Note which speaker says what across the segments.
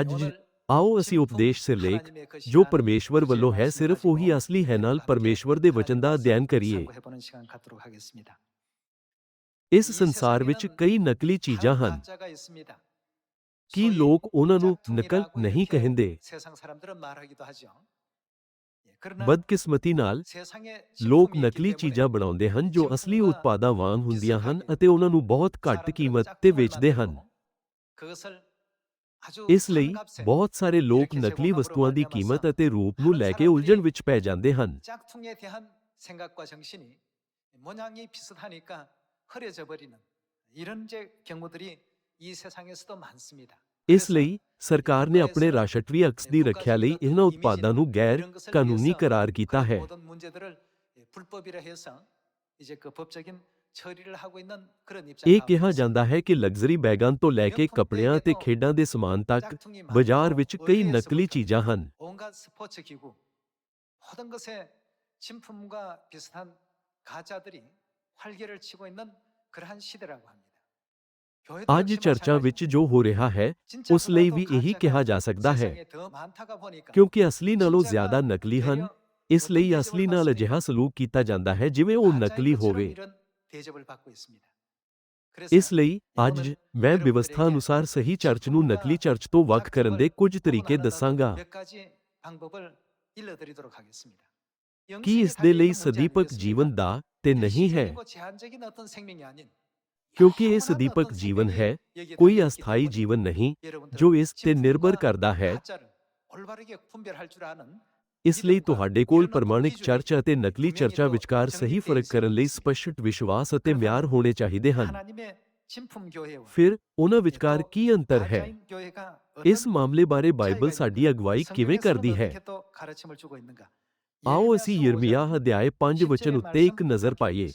Speaker 1: ਅੱਜ ਆਓ ਅਸੀਂ ਉਪਦੇਸ਼ ਸਿਰਲੇਖ ਜੋ ਪਰਮੇਸ਼ਵਰ ਵੱਲੋਂ ਹੈ, ਸਿਰਫ ਉਹੀ ਅਸਲੀ ਹੈ, ਨਾਲ ਪਰਮੇਸ਼ਵਰ ਦੇ ਵਚਨ ਦਾ ਅਧਿਐਨ ਕਰੀਏ। ਇਸ ਸੰਸਾਰ ਵਿੱਚ ਕਈ ਨਕਲੀ ਚੀਜ਼ਾਂ ਹਨ। ਕੀ ਲੋਕ ਉਹਨਾਂ ਨੂੰ ਨਕਲ ਨਹੀਂ ਕਹਿੰਦੇ? ਬਦਕਿਸਮਤੀ ਨਾਲ ਲੋਕ ਨਕਲੀ ਚੀਜ਼ਾਂ ਬਣਾਉਂਦੇ ਹਨ, ਜੋ ਅਸਲੀ ਉਤਪਾਦਾਂ ਵਾਂਗ ਹੁੰਦੀਆਂ ਹਨ ਅਤੇ ਉਹਨਾਂ ਨੂੰ ਬਹੁਤ ਘੱਟ ਕੀਮਤ ਤੇ ਵੇਚਦੇ ਹਨ। ਇਸ ਲਈ ਬਹੁਤ ਸਾਰੇ ਲੋਕ ਨਕਲੀ ਵਸਤੂਆਂ ਦੀ ਕੀਮਤ ਅਤੇ ਰੂਪ ਨੂੰ ਲੈ ਕੇ ਉਲਝਣ ਵਿੱਚ ਪੈ ਜਾਂਦੇ ਹਨ
Speaker 2: 짝퉁에 대한 생각과 정신이 모양이 비슷하니까 흐려져 버리는 이런 이제 경우들이 이 세상에서도 많습니다.
Speaker 1: ਇਸ ਲਈ ਸਰਕਾਰ ਨੇ ਆਪਣੇ ਰਾਸ਼ਟਰੀ ਅਕਸ ਦੀ ਰੱਖਿਆ ਲਈ ਇਹਨਾਂ ਉਤਪਾਦਾਂ ਨੂੰ ਗੈਰ ਕਾਨੂੰਨੀ ਕਰਾਰ ਕੀਤਾ ਹੈ
Speaker 2: 모든 문제들을 불법이라 해서 이제 그 법적인
Speaker 1: ਇਹ ਕਿਹਾ ਜਾਂਦਾ ਹੈ ਕਿ ਲਗਜ਼ਰੀ ਬੈਗਾਂ ਤੋਂ ਲੈ ਕੇ ਕੱਪੜਿਆਂ ਤੇ ਖੇਡਾਂ ਦੇ ਸਮਾਨ ਤੱਕ ਬਾਜ਼ਾਰ ਵਿੱਚ ਕਈ ਨਕਲੀ ਚੀਜ਼ਾਂ ਹਨ। ਅੱਜ ਚਰਚਾ ਵਿੱਚ ਜੋ ਹੋ ਰਿਹਾ ਹੈ ਉਸ ਲਈ ਵੀ ਇਹੀ ਕਿਹਾ ਜਾ ਸਕਦਾ ਹੈ ਕਿਉਂਕਿ ਅਸਲੀ ਨਾਲੋਂ ਜ਼ਿਆਦਾ ਨਕਲੀ ਹਨ ਇਸ ਲਈ ਅਸਲੀ ਨਾਲ ਅਜਿਹਾ ਸਲੂਕ ਕੀਤਾ ਜਾਂਦਾ ਹੈ ਜਿਵੇਂ ਉਹ ਨਕਲੀ ਹੋਵੇ ਇਸ ਲਈ ਅੱਜ ਮੈਂ ਵਿਵਸਥਾ ਅਨੁਸਾਰ ਸਹੀ ਚਰਚ ਨੂੰ ਨਕਲੀ ਚਰਚ ਤੋਂ ਵੱਖ ਕਰਨ ਦੇ ਕੁਝ ਤਰੀਕੇ ਦੱਸਾਂਗਾ ਕੀ ਇਸ ਦੇ ਲਈ ਸਦੀਪਕ ਜੀਵਨ ਦਾ ਤੇ ਨਹੀਂ ਹੈ
Speaker 2: क्योंकि ये सदीपक
Speaker 1: जीवन
Speaker 2: है कोई
Speaker 1: अस्थायी
Speaker 2: जीवन नहीं
Speaker 1: जो इस
Speaker 2: ते निर्भर करता
Speaker 1: है ਇਸ ਲਈ ਤੁਹਾਡੇ ਕੋਲ ਪ੍ਰਮਾਣਿਕ ਚਰਚ ਅਤੇ ਨਕਲੀ ਚਰਚਾ ਵਿਚਕਾਰ ਸਹੀ ਫ਼ਰਕ ਕਰਨ ਲਈ ਸਪਸ਼ਟ ਵਿਸ਼ਵਾਸ ਅਤੇ ਮਿਆਰ ਹੋਣੇ ਚਾਹੀਦੇ ਹਨ। ਫਿਰ ਉਹਨਾਂ ਵਿਚਕਾਰ ਕੀ ਅੰਤਰ ਹੈ? ਇਸ ਮਾਮਲੇ ਬਾਰੇ ਬਾਈਬਲ ਸਾਡੀ ਅਗਵਾਈ ਕਿਵੇਂ ਕਰਦੀ ਹੈ? ਆਓ ਅਸੀਂ ਯਿਰਮੀਆ ਅਧਿਆਇ 5 ਵਚਨ ਉੱਤੇ ਇੱਕ ਨਜ਼ਰ ਪਾਈਏ।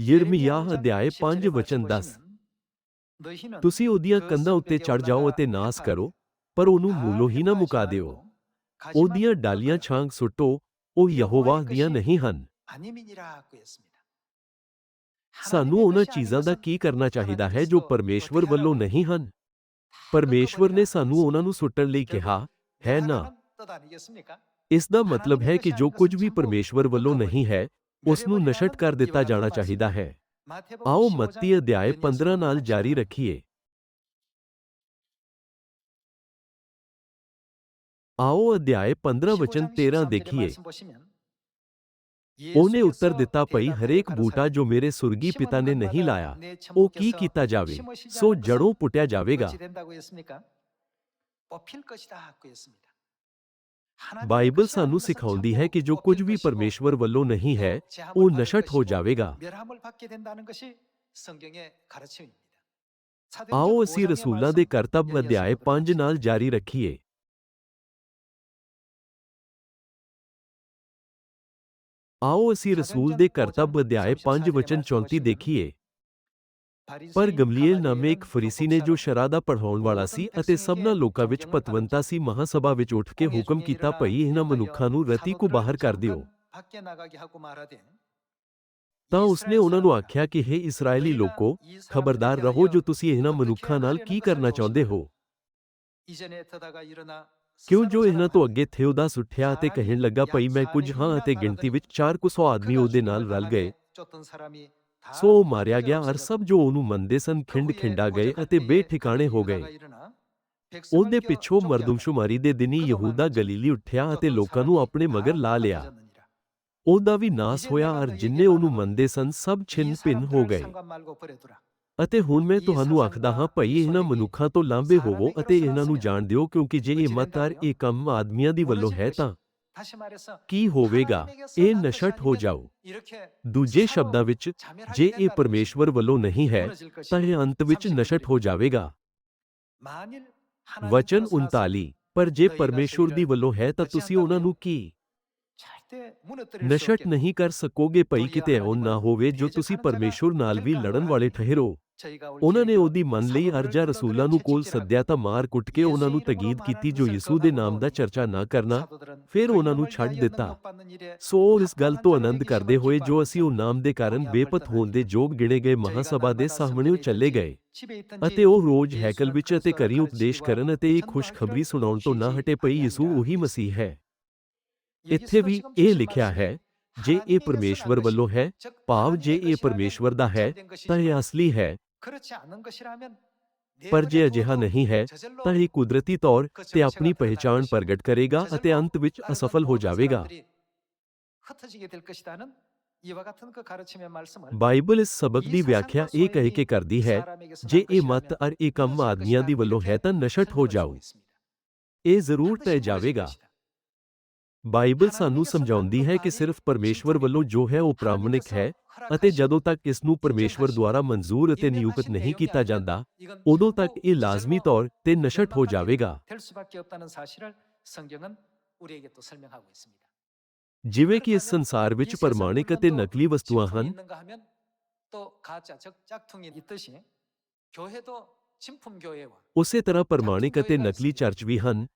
Speaker 1: ਯਿਰਮੀਆ ਅਧਿਆਇ 5 ਵਚਨ 10 ਤੁਸੀਂ ਉਹਦੀਆਂ ਕੰਧਾਂ ਉੱਤੇ ਚੜ ਜਾਓ ਅਤੇ ਨਾਸ ਕਰੋ ਪਰ ਉਹਨੂੰ ਮੂਲੋਂ ਹੀ ਨਾ ਮੁਕਾ ਦਿਓ। ਉਹਦੀਆਂ ਡਾਲੀਆਂ ਛਾਂਗ ਸੁੱਟੋ ਉਹ ਯਹੋਵਾ ਦੀਆਂ ਨਹੀਂ ਹਨ। ਸਾਨੂੰ ਉਹਨਾਂ ਚੀਜ਼ਾਂ ਦਾ ਕੀ ਕਰਨਾ ਚਾਹੀਦਾ ਹੈ ਜੋ ਪਰਮੇਸ਼ਵਰ ਵੱਲੋਂ ਨਹੀਂ ਹਨ? ਪਰਮੇਸ਼ਵਰ ਨੇ ਸਾਨੂੰ ਉਹਨਾਂ ਨੂੰ। ਸੁੱਟਣ ਲਈ ਕਿਹਾ ਹੈ ਨਾ। ਇਸ ਦਾ ਮਤਲਬ ਹੈ ਕਿ ਜੋ ਕੁਝ ਵੀ ਪਰਮੇਸ਼ਵਰ ਵੱਲੋਂ ਨਹੀਂ ਹੈ ਉਸ ਨੂੰ ਨਸ਼ਟ ਕਰ ਦਿੱਤਾ ਜਾਣਾ ਚਾਹੀਦਾ ਹੈ।
Speaker 2: आओ मत्ती अध्याय पंद्रह नाल जारी
Speaker 1: रखिए। आओ अध्याय पंद्रह वचन तेरह देखिए। ओने उत्तर दिता पई हरेक बूटा जो मेरे सुरगी पिता ने नहीं लाया ओ की कीता जावे? सो जड़ों पुटिया जावेगा। ਬਾਈਬਲ ਸਾਨੂੰ ਸਿਖਾਉਂਦੀ ਹੈ ਕਿ ਜੋ ਕੁਝ ਵੀ ਪਰਮੇਸ਼ਵਰ ਵੱਲੋਂ ਨਹੀਂ ਹੈ ਉਹ ਨਸ਼ਟ ਹੋ ਜਾਵੇਗਾ ਆਓ ਅਸੀਂ ਰਸੂਲਾਂ ਦੇ ਕਰਤੱਵ ਅਧਿਆਇ 5 ਨਾਲ ਜਾਰੀ ਰੱਖੀਏ ਆਓ ਅਸੀਂ ਰਸੂਲ ਦੇ ਕਰਤੱਵ ਅਧਿਆਇ 5 ਵਚਨ 34 ਦੇਖੀਏ ਪਰ ਗਮਲੀਏਲ ਨਾਮੇ ਇੱਕ ਫਰੀਸੀ ਨੇ ਜੋ ਸ਼ਰਾਹ ਦਾ ਪੜ੍ਹਾਉਣ ਵਾਲਾ ਸੀ ਅਤੇ ਸਭਨਾ ਲੋਕਾਂ ਵਿੱਚ ਪਤਵੰਤਾ ਸੀ ਮਹਾਸਭਾ ਵਿੱਚ ਉੱਠ ਕੇ ਹੁਕਮ ਕੀਤਾ ਭਈ ਇਹਨਾਂ ਮਨੁੱਖਾਂ ਨੂੰ ਰਤੀ ਕੋ ਬਾਹਰ ਕਰ ਦਿਓ। ਤਾਂ ਉਸਨੇ ਉਹਨਾਂ ਨੂੰ ਆਖਿਆ ਕਿ ਹੇ ਇਸਰਾਇਲੀ ਲੋਕੋ ਖਬਰਦਾਰ ਰਹੋ ਜੋ ਤੁਸੀਂ ਇਹਨਾਂ ਮਨੁੱਖਾਂ ਨਾਲ ਕੀ ਕਰਨਾ ਚਾਹੁੰਦੇ ਹੋ? ਕਿਉਂ ਜੋ ਇਹਨਾਂ ਤੋਂ ਅੱਗੇ ਥਿਉਦਾਸ ਉੱਠਿਆ ਅਤੇ ਕਹਿਣ ਲੱਗਾ ਭਈ ਮੈਂ ਕੁਝ ਹਾਂ ਅਤੇ ਗਿਣਤੀ ਵਿੱਚ 400 ਆਦਮੀ ਉਹਦੇ ਨਾਲ ਰਲ ਗਏ। ਸੋ ਉਹ ਮਾਰਿਆ ਗਿਆ ਅਰ ਸਭ ਜੋ ਉਹਨੂੰ ਮੰਨਦੇ ਸਨ, ਖਿੰਡ ਖਿੰਡਾ ਗਏ ਅਤੇ ਬੇਠਿਕਾਣੇ ਹੋ ਗਏ। ਉਹਦੇ ਪਿੱਛੋਂ ਮਰਦਮਸ਼ੁਮਾਰੀ ਦੇ ਦਿਨੀ ਯਹੂਦਾ ਗਲੀਲੀ ਉੱਠਿਆ ਅਤੇ ਲੋਕਾਂ ਨੂੰ ਆਪਣੇ ਮਗਰ ਲਾ ਲਿਆ। ਉਹਦਾ ਵੀ ਨਾਸ ਹੋਇਆ ਅਰ ਜਿੰਨੇ ਉਹਨੂੰ ਮੰਨਦੇ ਸਨ, ਸਭ ਛਿੰਨ ਭਿੰਨ ਹੋ ਗਏ। ਅਤੇ ਹੁਣ ਮੈਂ ਤੁਹਾਨੂੰ ਆਖਦਾ ਹਾਂ, ਭਈ ਇਹਨਾਂ ਮਨੁੱਖਾਂ ਤੋਂ ਲਾਂਭੇ ਹੋਵੋ ਅਤੇ ਇਹਨਾਂ ਨੂੰ ਜਾਣ ਦਿਓ ਕਿਉਂਕਿ ਜੇ ਇਹ ਮਤਰ ਇਹ ਕੰਮ ਆਦਮੀਆਂ ਦੀ ਵੱਲੋਂ ਹੈ ਤਾਂ ਕੀ ਹੋਵੇਗਾ ਇਹ ਨਸ਼ਟ ਹੋ ਜਾਓ ਦੂਜੇ ਸ਼ਬਦਾਂ ਵਿੱਚ ਜੇ ਇਹ ਪਰਮੇਸ਼ਵਰ ਵੱਲੋਂ ਨਹੀਂ ਹੈ ਤਾਂ ਇਹ ਅੰਤ ਵਿੱਚ ਨਸ਼ਟ ਹੋ ਜਾਵੇਗਾ ਵਚਨ 39 ਪਰ ਜੇ ਪਰਮੇਸ਼ਵਰ ਦੀ ਵੱਲੋਂ ਹੈ ਤਾਂ ਤੁਸੀਂ ਉਹਨਾਂ ਨੂੰ ਕੀ ਨਸ਼ਟ ਨਹੀਂ ਕਰ ਸਕੋਗੇ ਭਈ ਕਿਤੇ ਉਹ ਨਾ ਹੋਵੇ ਜੋ ਤੁਸੀਂ ਪਰਮੇਸ਼ੁਰ ਨਾਲ ਵੀ ਲੜਨ ਵਾਲੇ ਠਹਿਰੋ ਉਹਨਾਂ ਨੇ ਉਹਦੀ ਮੰਨ ਲਈ ਅਰਜਾ ਰਸੂਲਾਂ ਨੂੰ ਕੋਲ ਸੱਦਿਆ ਤਾਂ ਮਾਰ ਕੁੱਟ ਕੇ ਉਹਨਾਂ ਨੂੰ ਤਗੀਦ ਕੀਤੀ ਜੋ ਯਿਸੂ ਦੇ ਨਾਮ ਦਾ ਚਰਚਾ ਨਾ ਕਰਨਾ ਫਿਰ ਉਹਨਾਂ ਨੂੰ ਛੱਡ ਦਿੱਤਾ। ਸੋ ਇਸ ਗੱਲ ਤੋਂ ਆਨੰਦ ਕਰਦੇ ਹੋਏ ਜੋ ਅਸੀਂ ਉਹ ਨਾਮ ਦੇ ਕਾਰਨ ਬੇਪਤ ਹੋਣ ਦੇ ਯੋਗ ਗਿਣੇ ਗਏ ਮਹਾਸਭਾ ਦੇ ਸਾਹਮਣੇ ਚੱਲੇ ਗਏ। ਅਤੇ ਉਹ ਰੋਜ਼ ਹੈਕਲ ਵਿੱਚ ਅਤੇ ਘਰੀ ਉਪਦੇਸ਼ ਕਰਨ ਅਤੇ ਇਹ ਖੁਸ਼ਖਬਰੀ ਸੁਣਾਉਣ ਤੋਂ ਨਾ ਹਟੇ ਪਈ ਯਿਸੂ ਉਹੀ ਮਸੀਹ ਹੈ। ਇੱਥੇ ਵੀ ਇਹ ਲਿਖਿਆ ਹੈ ਜੇ ਇਹ ਪਰਮੇਸ਼ਵਰ ਵੱਲੋਂ ਹੈ ਭਾਵ ਜੇ ਇਹ ਪਰਮੇਸ਼ਵਰ ਦਾ ਹੈ ਤਾਂ ਇਹ ਅਸਲੀ ਹੈ ਪਰ ਜੇ ਅਜਿਹਾ ਨਹੀਂ ਹੈ ਤਾਂ ਇਹ ਕੁਦਰਤੀ ਤੌਰ ਤੇ ਆਪਣੀ ਪਹਿਚਾਣ ਪ੍ਰਗਟ ਕਰੇਗਾ ਅਤੇ ਅੰਤ ਵਿੱਚ ਅਸਫਲ ਹੋ ਜਾਵੇਗਾ। ਬਾਈਬਲ ਇਸ ਸਬਕ ਦੀ ਵਿਆਖਿਆ ਇਹ ਕਹਿ ਕੇ ਕਰਦੀ ਹੈ ਜੇ ਇਹ ਮਤ ਅਰ ਇਹ ਕੰਮ ਆਦਮੀਆਂ ਦੀ ਵੱਲੋਂ ਹੈ ਤਾਂ ਨਸ਼ਟ ਹੋ ਜਾਓ। ਇਹ ਜ਼ਰੂਰ ਤੈ ਜਾਵੇਗਾ। ਬਾਈਬਲ ਸਾਨੂੰ ਸਮਝਾਉਂਦੀ ਹੈ ਕਿ ਸਿਰਫ ਪਰਮੇਸ਼ਵਰ ਵੱਲੋਂ ਜੋ ਹੈ ਉਹ ਪ੍ਰਾਮਾਣਿਕ ਹੈ ਅਤੇ ਜਦੋਂ ਤੱਕ ਇਸ ਨੂੰ ਪਰਮੇਸ਼ਵਰ ਦੁਆਰਾ ਮਨਜ਼ੂਰ ਅਤੇ ਨਿਯੁਕਤ ਨਹੀਂ ਕੀਤਾ ਜਾਂਦਾ ਉਦੋਂ ਤੱਕ ਇਹ ਲਾਜ਼ਮੀ ਤੌਰ ਤੇ ਨਸ਼ਟ ਹੋ ਜਾਵੇਗਾ। ਜਿਵੇਂ ਕਿ ਇਸ ਸੰਸਾਰ ਵਿੱਚ ਪ੍ਰਮਾਣਿਕ ਅਤੇ ਨਕਲੀ ਵਸਤੂਆਂ ਹਨ। ਉਸੇ ਤਰ੍ਹਾਂ ਪ੍ਰਮਾਣਿਕ ਅਤੇ ਨਕਲੀ ਚਰਚ ਵੀ ਹਨ।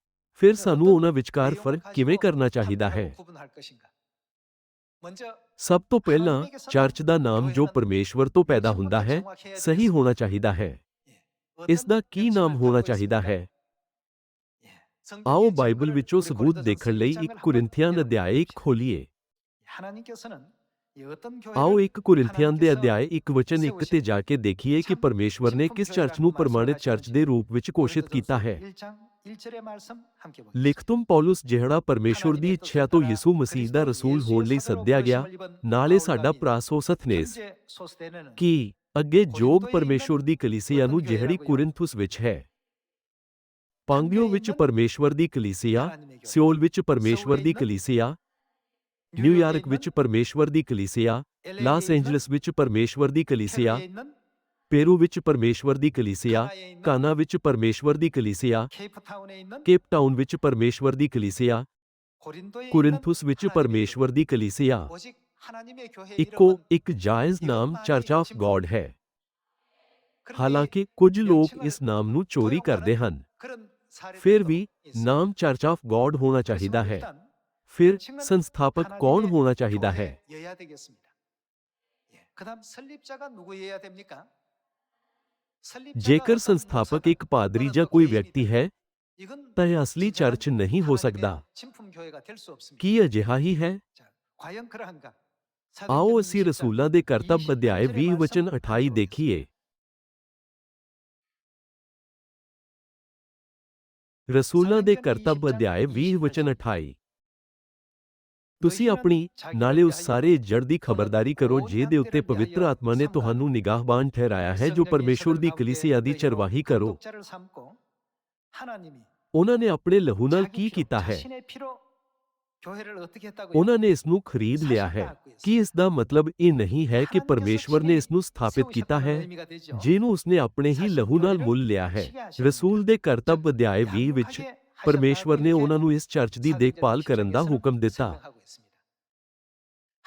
Speaker 1: ਫਿਰ ਸਾਨੂੰ ਉਹਨਾਂ ਵਿਚਕਾਰ ਫ਼ਰਕ ਕਿਵੇਂ ਕਰਨਾ ਚਾਹੀਦਾ ਹੈ? ਸਭ ਤੋਂ ਪਹਿਲਾਂ ਚਰਚ ਦਾ ਨਾਮ ਜੋ ਪਰਮੇਸ਼ਵਰ ਤੋਂ ਪੈਦਾ ਹੁੰਦਾ ਹੈ ਸਹੀ ਹੋਣਾ ਚਾਹੀਦਾ ਹੈ। ਇਸ ਦਾ ਕੀ ਨਾਮ ਹੋਣਾ ਚਾਹੀਦਾ ਹੈ। ਆਓ ਬਾਈਬਲ ਵਿੱਚੋਂ ਸਬੂਤ ਦੇਖਣ ਲਈ ਇੱਕ ਕੁਰਿੰਥੀਆਂ ਅਧਿਆਇ 1 ਖੋਲੀਏ। ਆਓ ਇੱਕ ਕੁਰਿੰਥੀਆਂ ਦੇ ਅਧਿਆਇ 1 ਵਚਨ 1 ਤੇ ਜਾ ਕੇ ਦੇਖੀਏ ਕਿ ਪਰਮੇਸ਼ਵਰ ਨੇ ਕਿਸ ਚਰਚ ਨੂੰ ਪ੍ਰਮਾਣਿਤ ਚਰਚ ਦੇ ਰੂਪ ਵਿੱਚ ਘੋਸ਼ਿਤ ਕੀਤਾ ਹੈ? ਲਿਖਤੁਮ ਪੌਲਸ ਜਿਹੜਾ ਪਰਮੇਸ਼ਵਰ ਦੀ ਇੱਛਾ ਤੋਂ ਯਿਸੂ ਮਸੀਹ ਦਾ ਰਸੂਲ ਹੋਣ ਲਈ ਸੱਦਿਆ ਗਿਆ ਨਾਲੇ ਸਾਡਾ ਭਰਾ ਸੋਸਥਨੇਸ ਕੀ ਅੱਗੇ ਜੋਗ ਪਰਮੇਸ਼ਵਰ ਦੀ ਕਲੀਸਿਆ ਨੂੰ ਜਿਹੜੀ ਕੁਰਿੰਥੁਸ ਵਿੱਚ ਹੈ ਪਾਂਗਿਓ ਵਿੱਚ ਪਰਮੇਸ਼ਵਰ ਦੀ ਕਲੀਸਿਆ ਸਿਓਲ ਵਿੱਚ ਪਰਮੇਸ਼ਵਰ ਦੀ ਕਲੀਸਿਆ ਨਿਊਯਾਰਕ ਵਿੱਚ ਪਰਮੇਸ਼ਵਰ ਦੀ ਕਲੀਸਿਆ ਲਾਸ ਐਂਜਲਸ ਵਿੱਚ ਪਰਮੇਸ਼ਵਰ ਦੀ ਕਲੀਸਿਆ ਪੇਰੂ ਵਿੱਚ ਪਰਮੇਸ਼ਵਰ ਦੀ ਕਲੀਸਿਆ ਕਾਨਾ ਵਿੱਚ ਪਰਮੇਸ਼ਵਰ ਦੀ ਕਲੀਸਿਆ ਕੇਪ ਟਾਊਨ ਵਿੱਚ ਪਰਮੇਸ਼ਵਰ ਦੀ ਕਲੀਸਿਆ ਕੁਰਿੰਥੁਸ ਵਿੱਚ ਪਰਮੇਸ਼ਵਰ ਦੀ ਕਲੀਸਿਆ ਇੱਕੋ ਇੱਕ ਜਾਇਜ਼ ਨਾਮ ਚਰਚ ਆਫ ਗॉड ਹੈ ਹਾਲਾਂਕਿ ਕੁਝ ਲੋਕ ਇਸ ਨਾਮ ਨੂੰ ਚੋਰੀ ਕਰਦੇ ਹਨ ਫਿਰ ਵੀ ਨਾਮ ਚਰਚ ਆਫ ਗॉड ਹੋਣਾ ਚਾਹੀਦਾ ਹੈ ਫਿਰ ਸੰਸਥਾਪਕ ਕੌਣ ਹੋਣਾ ਚਾਹੀਦਾ ਹੈ ਜੇਕਰ ਸੰਸਥਾਪਕ ਇੱਕ ਪਾਦਰੀ ਜਾਂ ਕੋਈ ਵਿਅਕਤੀ ਹੈ ਤਾਂ ਇਹ ਅਸਲੀ ਚਰਚ ਨਹੀਂ ਹੋ ਸਕਦਾ ਕੀ ਅਜਿਹਾ ਹੀ ਹੈ ਆਓ ਅਸੀਂ ਰਸੂਲਾਂ ਦੇ ਕਰਤੱਵ ਅਧਿਆਇ 20 ਵਚਨ 28 ਦੇਖੀਏ ਰਸੂਲਾਂ ਦੇ ਕਰਤੱਵ ਅਧਿਆਇ 20 ਵਚਨ 28 ਤੁਸੀਂ ਆਪਣੀ ਨਾਲੇ ਉਸ ਸਾਰੇ ਜੜ ਦੀ ਖਬਰਦਾਰੀ ਕਰੋ ਜਿਹਦੇ ਉੱਤੇ ਪਵਿੱਤਰ ਆਤਮਾ ਨੇ ਤੁਹਾਨੂੰ ਨਿਗਾਹਬਾਨ ਠਹਿਰਾਇਆ ਹੈ ਜੋ ਪਰਮੇਸ਼ੁਰ ਦੀ ਕਲੀਸਿਆ ਦੀ ਚਰਵਾਹੀ ਕਰੋ। ਉਹਨਾਂ ਨੇ ਆਪਣੇ ਲਹੂ ਨਾਲ ਕੀ ਕੀਤਾ ਹੈ? ਉਹਨਾਂ ਨੇ ਇਸ ਨੂੰ ਖਰੀਦ ਲਿਆ ਹੈ। ਕੀ ਇਸ ਦਾ ਮਤਲਬ ਇਹ ਨਹੀਂ ਹੈ ਕਿ ਪਰਮੇਸ਼ਵਰ ਨੇ ਇਸ ਨੂੰ ਸਥਾਪਿਤ ਕੀਤਾ ਹੈ ਜਿਹਨੂੰ ਉਸਨੇ ਆਪਣੇ ਹੀ ਲਹੂ ਨਾਲ ਮੁੱਲ ਲਿਆ ਹੈ। ਰਸੂਲ ਦੇ ਕਰਤੱਵ ਅਧਿਆਇ 20 ਵਿੱਚ ਪਰਮੇਸ਼ਵਰ ਨੇ ਉਹਨਾਂ ਨੂੰ ਇਸ ਚਰਚ ਦੀ ਦੇਖਭਾਲ ਕਰਨ ਦਾ ਹੁਕਮ ਦਿੱਤਾ।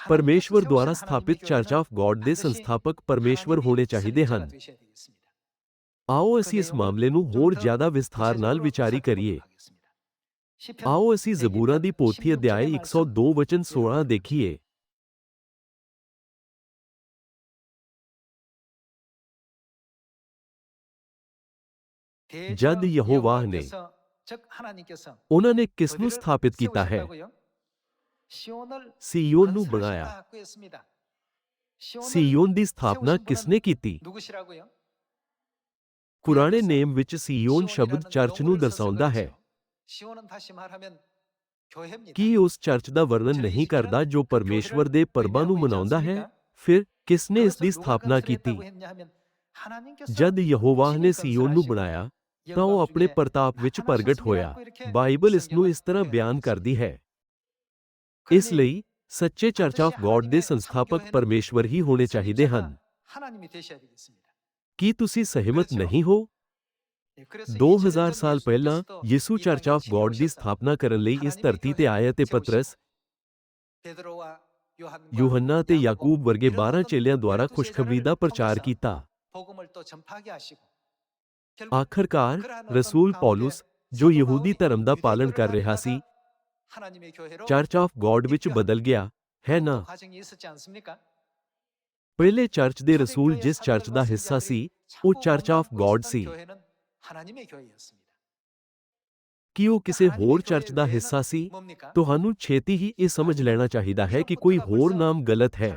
Speaker 1: ਪਰਮੇਸ਼ਵਰ ਦੁਆਰਾ ਸਥਾਪਿਤ ਚਰਚ ਆਫ ਗॉड ਦੇ ਸੰਸਥਾਪਕ ਪਰਮੇਸ਼ਵਰ ਹੋਣੇ ਚਾਹੀਦੇ ਹਨ। ਆਓ ਅਸੀਂ ਇਸ ਮਾਮਲੇ ਨੂੰ ਹੋਰ ਜ਼ਿਆਦਾ ਵਿਸਥਾਰ ਨਾਲ ਵਿਚਾਰੀ ਕਰੀਏ। ਆਓ ਅਸੀਂ ਜ਼ਬੂਰਾਂ ਦੀ ਪੋਥੀ ਅਧਿਆਇ 102 ਵਚਨ 16 ਦੇਖੀਏ। ਜਦ ਯਹੋਵਾਹ ਨੇ ਉਹਨਾਂ ਨੇ ਕਿਸ ਨੂੰ ਸਥਾਪਿਤ ਕੀਤਾ ਹੈ? ਸੀਯੋਨ ਨੂੰ ਬਣਾਇਆ ਸੀਯੋਨ ਦੀ ਸਥਾਪਨਾ ਕਿਸਨੇ ਕੀਤੀ ਪੁਰਾਣੇ ਨੇਮ ਵਿੱਚ ਸੀਯੋਨ ਸ਼ਬਦ ਚਰਚ ਨੂੰ ਦਰਸਾਉਂਦਾ ਹੈ ਕੀ ਉਸ ਚਰਚ ਦਾ ਵਰਣਨ ਨਹੀਂ ਕਰਦਾ ਜੋ ਪਰਮੇਸ਼ਵਰ ਦੇ ਪਰਬਾਂ ਨੂੰ ਮਨਾਉਂਦਾ ਹੈ ਫਿਰ ਕਿਸ ਨੇ ਇਸ ਦੀ ਸਥਾਪਨਾ ਕੀਤੀ ਜਦ ਯਹੋਵਾਹ ਨੇ ਸੀਯੋਨ ਨੂੰ ਬਣਾਇਆ ਤਾਂ ਉਹ ਆਪਣੇ ਪ੍ਰਤਾਪ ਵਿੱਚ ਪ੍ਰਗਟ ਹੋਇਆ ਬਾਈਬਲ ਇਸ ਨੂੰ ਇਸ ਤਰ੍ਹਾਂ ਬਿਆਨ ਕਰਦੀ ਹੈ ਇਸ ਲਈ ਸੱਚੇ ਚਰਚ ਆਫ ਗੋਡ ਦੇ ਸੰਸਥਾਪਕ ਪਰਮੇਸ਼ਵਰ ਹੀ ਹੋਣੇ ਚਾਹੀਦੇ ਹਨ। ਕੀ ਤੁਸੀਂ ਸਹਿਮਤ ਨਹੀਂ ਹੋ? 2000 ਸਾਲ ਪਹਿਲਾਂ ਯਿਸੂ ਚਰਚ ਆਫ ਗੋਡ ਦੀ ਸਥਾਪਨਾ ਕਰਨ ਲਈ ਇਸ ਧਰਤੀ ਤੇ ਆਇਆ ਤੇ ਪਤਰਸ ਯੋਹੰਨਾ ਤੇ ਯਾਕੂਬ ਵਰਗੇ 12 ਚੇਲਿਆਂ ਦੁਆਰਾ ਖੁਸ਼ਖਬਰੀ ਦਾ ਪ੍ਰਚਾਰ ਕੀਤਾ। ਆਖਰਕਾਰ ਰਸੂਲ ਪੌਲਸ ਜੋ ਯਹੂਦੀ ਧਰਮ ਦਾ ਪਾਲਣ ਕਰ ਰਿਹਾ ਸੀ। चर्च ऑफ़ गॉड
Speaker 2: विच बदल गया है ना पहले चर्च दे रसूल जिस चर्च दा
Speaker 1: हिस्सा
Speaker 2: सी वो चर्च
Speaker 1: ऑफ़ गॉड सी कि वो किसे होर चर्च दा हिस्सा सी तो हानू छेती
Speaker 2: ही
Speaker 1: ये
Speaker 2: समझ
Speaker 1: लेना चाहिदा
Speaker 2: है कि कोई
Speaker 1: होर नाम
Speaker 2: गलत है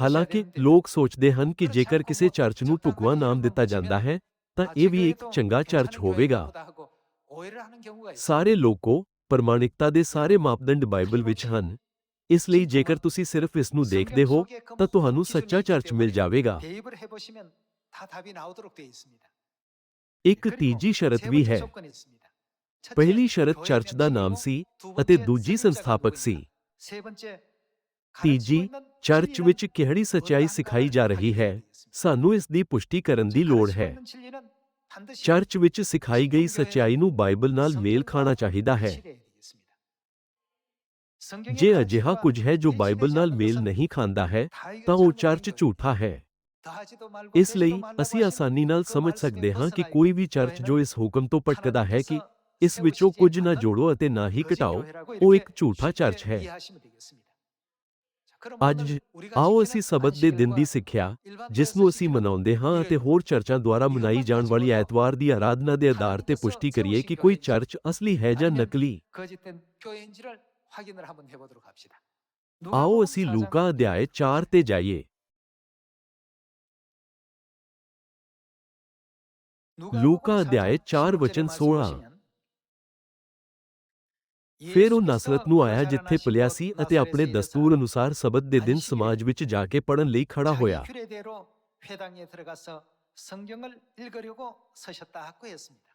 Speaker 2: हालाँकि
Speaker 1: लोग
Speaker 2: सोचते हैं कि जेकर किसे चर्च नु ढुकवा नाम दिता जाता है तो यह भी एक चंगा चर्च होवेगा
Speaker 1: सारे लोगों ਪ੍ਰਮਾਣਿਕਤਾ ਦੇ ਸਾਰੇ ਮਾਪਦੰਡ ਬਾਈਬਲ ਵਿੱਚ ਹਨ। ਇਸ ਲਈ ਜੇਕਰ ਤੁਸੀਂ ਸਿਰਫ ਇਸ ਨੂੰ ਦੇਖਦੇ ਹੋ, ਤਾਂ ਤੁਹਾਨੂੰ ਸੱਚਾ ਚਰਚ ਮਿਲ ਜਾਵੇਗਾ। ਇੱਕ ਤੀਜੀ ਸ਼ਰਤ ਵੀ ਹੈ। ਪਹਿਲੀ ਸ਼ਰਤ ਚਰਚ ਦਾ ਨਾਮ ਸੀ ਅਤੇ ਦੂਜੀ ਸੰਸਥਾਪਕ ਸੀ। ਤੀਜੀ, ਚਰਚ ਵਿੱਚ ਕਿਹੜੀ ਸਚਾਈ ਸਿਖਾਈ ਜਾ ਰਹੀ ਹੈ? ਸਾਨੂੰ ਇਸ ਦੀ ਪੁਸ਼ਟੀ ਕਰਨ ਦੀ ਲੋੜ ਹੈ। ਚਰਚ ਵਿੱਚ ਸਿਖਾਈ ਗਈ ਸਚਾਈ ਨੂੰ ਬਾਈਬਲ ਨਾਲ ਮੇਲ ਖਾਣਾ ਚਾਹੀਦਾ ਹੈ। ਜੇ ਅਜਿਹਾ ਕੁਝ ਹੈ ਜੋ ਬਾਈਬਲ ਨਾਲ ਮੇਲ ਨਹੀਂ ਖਾਂਦਾ ਹੈ ਤਾਂ ਉਹ ਚਰਚ ਝੂਠਾ ਹੈ। ਇਸ ਲਈ ਅਸੀਂ ਆਸਾਨੀ ਨਾਲ ਸਮਝ ਸਕਦੇ ਹਾਂ ਕਿ ਕੋਈ ਵੀ ਚਰਚ ਜੋ ਇਸ ਹੁਕਮ ਤੋਂ ਭਟਕਦਾ ਹੈ ਕਿ ਇਸ ਵਿੱਚੋਂ ਕੁਝ ਨਾ ਜੋੜੋ ਅਤੇ ਨਾ ਹੀ ਘਟਾਓ ਉਹ ਇੱਕ ਝੂਠਾ ਚਰਚ ਹੈ। ਅੱਜ ਆਓ ਅਸੀਂ ਸਬਤ ਦੇ ਦਿਨ ਦੀ ਸਿੱਖਿਆ ਜਿਸ ਨੂੰ ਅਸੀਂ ਮਨਾਉਂਦੇ ਹਾਂ ਅਤੇ ਹੋਰ ਚਰਚਾਂ ਦੁਆਰਾ ਮਨਾਈ ਜਾਣ ਵਾਲੀ ਐਤਵਾਰ ਦੀ ਆਰਾਧਨਾ ਦੇ ਆਧਾਰ ਤੇ ਪੁਸ਼ਟੀ ਕਰੀਏ ਕਿ ਕੋਈ ਚਰਚ ਅਸਲੀ ਹੈ ਜਾਂ ਨਕਲੀ।
Speaker 2: 거짓된 교회인지를 확인을 한번 해보도록 합시다.
Speaker 1: ਆਓ
Speaker 2: 누가복음
Speaker 1: ਅਸੀਂ
Speaker 2: 4장
Speaker 1: ਲੂਕਾ ਅਧਿਆਇ 4 ਤੇ ਜਾਈਏ
Speaker 2: 누가복음
Speaker 1: ਲੂਕਾ
Speaker 2: 4장
Speaker 1: ਅਧਿਆਇ 4
Speaker 2: 16
Speaker 1: ਵਚਨ
Speaker 2: 말씀
Speaker 1: 16
Speaker 2: 보시면
Speaker 1: ਫਿਰ ਉਹ
Speaker 2: 예수께서
Speaker 1: ਨਸਰਤ ਨੂੰ ਆਇਆ ਜਿੱਥੇ
Speaker 2: 나사렛
Speaker 1: ਪਲਿਆ ਸੀ ਅਤੇ ਆਪਣੇ
Speaker 2: 나사렛에
Speaker 1: ਦਸਤੂਰ
Speaker 2: 이르사
Speaker 1: ਅਨੁਸਾਰ ਸਬਤ ਦੇ ਦਿਨ
Speaker 2: 안식일에
Speaker 1: ਸਮਾਜ ਵਿੱਚ ਜਾ ਕੇ ਪੜਨ ਲਈ ਖੜਾ
Speaker 2: 자기
Speaker 1: ਹੋਇਆ
Speaker 2: 규례대로 회당에 들어가서 성경을 읽으려고 서셨다 하고 했습니다.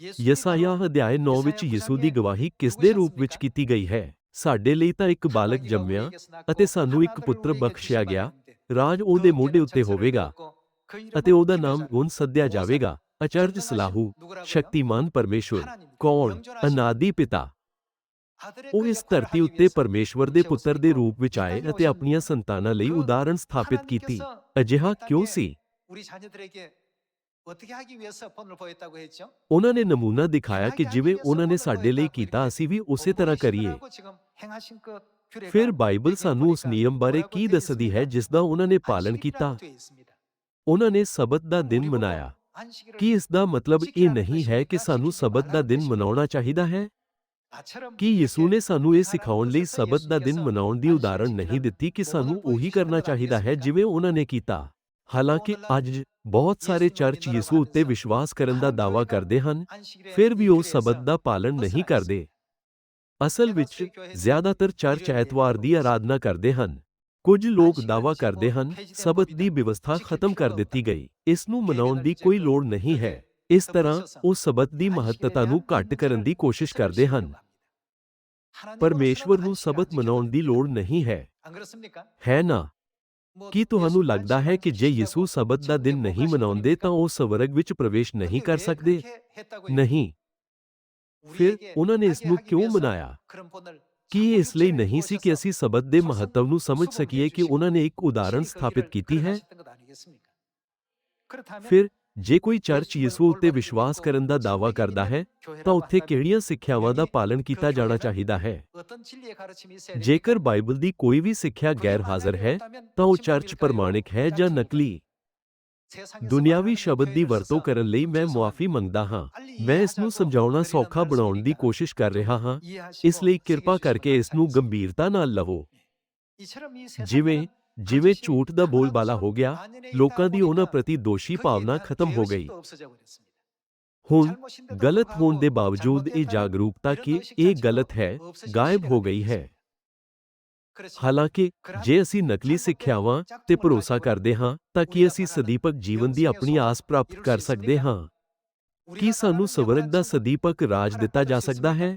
Speaker 2: ਯਸਾਯਾ
Speaker 1: ਅਧਿਆਇ 9 ਵਿੱਚ ਯਿਸੂ ਦੀ ਗਵਾਹੀ ਕਿਸ ਦੇ ਰੂਪ ਵਿੱਚ ਕੀਤੀ ਗਈ ਹੈ? ਸਾਡੇ ਲਈ ਤਾਂ ਇੱਕ ਬਾਲਕ ਜੰਮਿਆ ਅਤੇ ਸਾਨੂੰ ਇੱਕ ਪੁੱਤਰ ਬਖਸ਼ਿਆ ਗਿਆ। ਰਾਜ ਉਹਦੇ ਮੋਢੇ ਉੱਤੇ ਹੋਵੇਗਾ ਅਤੇ ਉਹਦਾ ਨਾਮ ਗੁਣ ਸੱਦਿਆ ਜਾਵੇਗਾ। ਅਚਰਜ ਸਲਾਹੂ ਸ਼ਕਤੀਮਾਨ ਪਰਮੇਸ਼ਵਰ ਕੌਣ? ਅਨਾਦੀ ਪਿਤਾ। ਉਹ ਇਸ ਧਰਤੀ ਉੱਤੇ ਪਰਮੇਸ਼ਵਰ ਦੇ ਪੁੱਤਰ ਦੇ ਰੂਪ ਵਿੱਚ ਆਏ ਅਤੇ ਆਪਣੀਆਂ ਸੰਤਾਨਾਂ ਲਈ ਉਦਾਹਰਣ ਸਥਾਪਿਤ ਕੀਤੀ। ਅਜਿਹਾ ਕਿਉਂ ਸੀ? ਉਹਨਾਂ ਨੇ ਨਮੂਨਾ ਦਿਖਾਇਆ ਕਿ ਜਿਵੇਂ ਉਹਨਾਂ ਨੇ ਸਾਡੇ ਲਈ ਕੀਤਾ ਅਸੀਂ ਵੀ ਉਸੇ ਤਰ੍ਹਾਂ ਕਰੀਏ ਫਿਰ ਬਾਈਬਲ ਸਾਨੂੰ ਉਸ ਨਿਯਮ ਬਾਰੇ ਕੀ ਦੱਸਦੀ ਹੈ ਜਿਸ ਦਾ ਉਹਨਾਂ ਨੇ ਪਾਲਣ ਕੀਤਾ ਉਹਨਾਂ ਨੇ ਸਬਤ ਦਾ ਦਿਨ ਮਨਾਇਆ ਕੀ ਇਸ ਦਾ ਮਤਲਬ ਇਹ ਨਹੀਂ ਹੈ ਕਿ ਸਾਨੂੰ ਸਬਤ ਦਾ ਦਿਨ ਮਨਾਉਣਾ ਚਾਹੀਦਾ ਹੈ ਕਿ ਯਿਸੂ ਨੇ ਸਾਨੂੰ ਇਹ ਸਿਖਾਉਣ ਲਈ ਸਬਤ ਦਾ ਦਿਨ ਮਨਾਉਣ ਦੀ ਉਦਾਹਰਣ ਨਹੀਂ ਦਿੱਤੀ ਕਿ ਸਾਨੂੰ ਉਹੀ ਕਰਨਾ ਚਾਹੀਦਾ ਹੈ ਜਿਵੇਂ ਉਹਨਾਂ ਨੇ ਕੀਤਾ ਹਾਲਾਂਕਿ ਅੱਜ ਬਹੁਤ ਸਾਰੇ ਚਰਚ ਯਿਸੂ ਉੱਤੇ ਵਿਸ਼ਵਾਸ ਕਰਨ ਦਾ ਦਾਅਵਾ ਕਰਦੇ ਹਨ, ਫਿਰ ਵੀ ਉਹ ਸਬਤ ਦਾ ਪਾਲਣ ਨਹੀਂ ਕਰਦੇ। ਅਸਲ ਵਿੱਚ ਜ਼ਿਆਦਾਤਰ ਚਰਚ ਐਤਵਾਰ ਦੀ ਆਰਾਧਨਾ ਕਰਦੇ ਹਨ। ਕੁਝ ਲੋਕ ਦਾਵਾ ਕਰਦੇ ਹਨ, ਸਬਤ ਦੀ ਵਿਵਸਥਾ ਖਤਮ ਕਰ ਦਿੱਤੀ ਗਈ, ਇਸ ਨੂੰ ਮਨਾਉਣ ਦੀ ਕੋਈ ਲੋੜ ਨਹੀਂ ਹੈ। ਇਸ ਤਰ੍ਹਾਂ ਉਹ ਸਬਤ ਦੀ ਮਹੱਤਤਾ ਨੂੰ ਘੱਟ ਕਰਨ ਦੀ ਕੋਸ਼ਿਸ਼ ਕਰਦੇ ਹਨ। ਪਰਮੇਸ਼ਵਰ ਨੂੰ ਸਬਤ ਮਨਾਉਣ ਦੀ ਲੋੜ ਨਹੀਂ ਹੈ। ਹੈ ਨਾ? ਕੀ ਤੁਹਾਨੂੰ ਲੱਗਦਾ ਹੈ ਕਿ ਜੇ ਯਿਸੂ ਸਬਤ ਦਾ ਦਿਨ ਨਹੀਂ ਮਨਾਉਂਦੇ ਤਾਂ ਉਹ ਸਵਰਗ ਵਿੱਚ ਪ੍ਰਵੇਸ਼ ਨਹੀਂ ਕਰ ਸਕਦੇ? ਨਹੀਂ। ਫਿਰ ਉਹਨਾਂ ਨੇ ਇਸ ਨੂੰ ਕਿਉਂ ਮਨਾਇਆ? ਕੀ ਇਹ ਇਸ ਲਈ ਨਹੀਂ ਸੀ ਕਿ ਅਸੀਂ ਸਬਤ ਦੇ ਮਹੱਤਵ ਨੂੰ ਸਮਝ ਸਕੀਏ ਕਿ ਉਹਨਾਂ ਨੇ ਇੱਕ ਉਦਾਹਰਣ ਸਥਾਪਿਤ ਕੀਤੀ ਹੈ? ਫਿਰ ਜੇ ਕੋਈ ਚਰਚ ਯਿਸੂ ਉੱਤੇ ਵਿਸ਼ਵਾਸ ਕਰਨ ਦਾ ਦਾਅਵਾ ਕਰਦਾ ਹੈ, ਤਾਂ ਉੱਥੇ ਕਿਹੜੀਆਂ ਸਿੱਖਿਆਵਾਂ ਦਾ ਪਾਲਣ ਕੀਤਾ ਜਾਣਾ ਚਾਹੀਦਾ ਹੈ? ਜੇਕਰ ਬਾਈਬਲ ਦੀ ਕੋਈ ਵੀ ਸਿੱਖਿਆ ਗੈਰ ਹਾਜ਼ਰ ਹੈ, ਤਾਂ ਉਹ ਚਰਚ ਪ੍ਰਮਾਣਿਕ ਹੈ ਜਾਂ ਨਕਲੀ? ਦੁਨਿਆਵੀ ਸ਼ਬਦ ਦੀ ਵਰਤੋਂ ਕਰਨ ਲਈ ਮੈਂ ਮੁਆਫੀ ਮੰਗਦਾ ਹਾਂ। ਮੈਂ ਇਸ ਨੂੰ ਸਮਝਾਉਣਾ ਸੌਖਾ ਬਣਾਉਣ ਦੀ ਕੋਸ਼ਿਸ਼ ਕਰ ਰਿਹਾ ਹਾਂ। ਇਸ ਲਈ ਕਿਰਪਾ ਕਰਕੇ ਇਸ ਨੂੰ ਗੰਭੀਰਤਾ ਨਾਲ ਲਵੋ। ਜਿਵੇਂ ਜਿਵੇਂ ਝੂਠ ਦਾ ਬੋਲਬਾਲਾ ਹੋ ਗਿਆ, ਲੋਕਾਂ ਦੀ ਉਹਨਾਂ ਪ੍ਰਤੀ ਦੋਸ਼ੀ ਭਾਵਨਾ ਖਤਮ ਹੋ ਗਈ। ਹੁਣ ਗਲਤ ਹੋਣ ਦੇ ਬਾਵਜੂਦ ਇਹ ਜਾਗਰੂਕਤਾ ਕਿ ਇਹ ਗਲਤ ਹੈ, ਗਾਇਬ ਹੋ ਗਈ ਹੈ। ਹਾਲਾਂਕਿ, ਜੇ ਅਸੀਂ ਨਕਲੀ ਸਿੱਖਿਆਵਾਂ ਤੇ ਭਰੋਸਾ ਕਰਦੇ ਹਾਂ, ਤਾਂ ਕੀ ਅਸੀਂ ਸਦੀਪਕ ਜੀਵਨ ਦੀ ਆਪਣੀ ਆਸ ਪ੍ਰਾਪਤ ਕਰ ਸਕਦੇ ਹਾਂ? ਕੀ ਸਾਨੂੰ ਸਵਰਗ ਦਾ ਸਦੀਪਕ ਰਾਜ ਦਿੱਤਾ ਜਾ ਸਕਦਾ ਹੈ?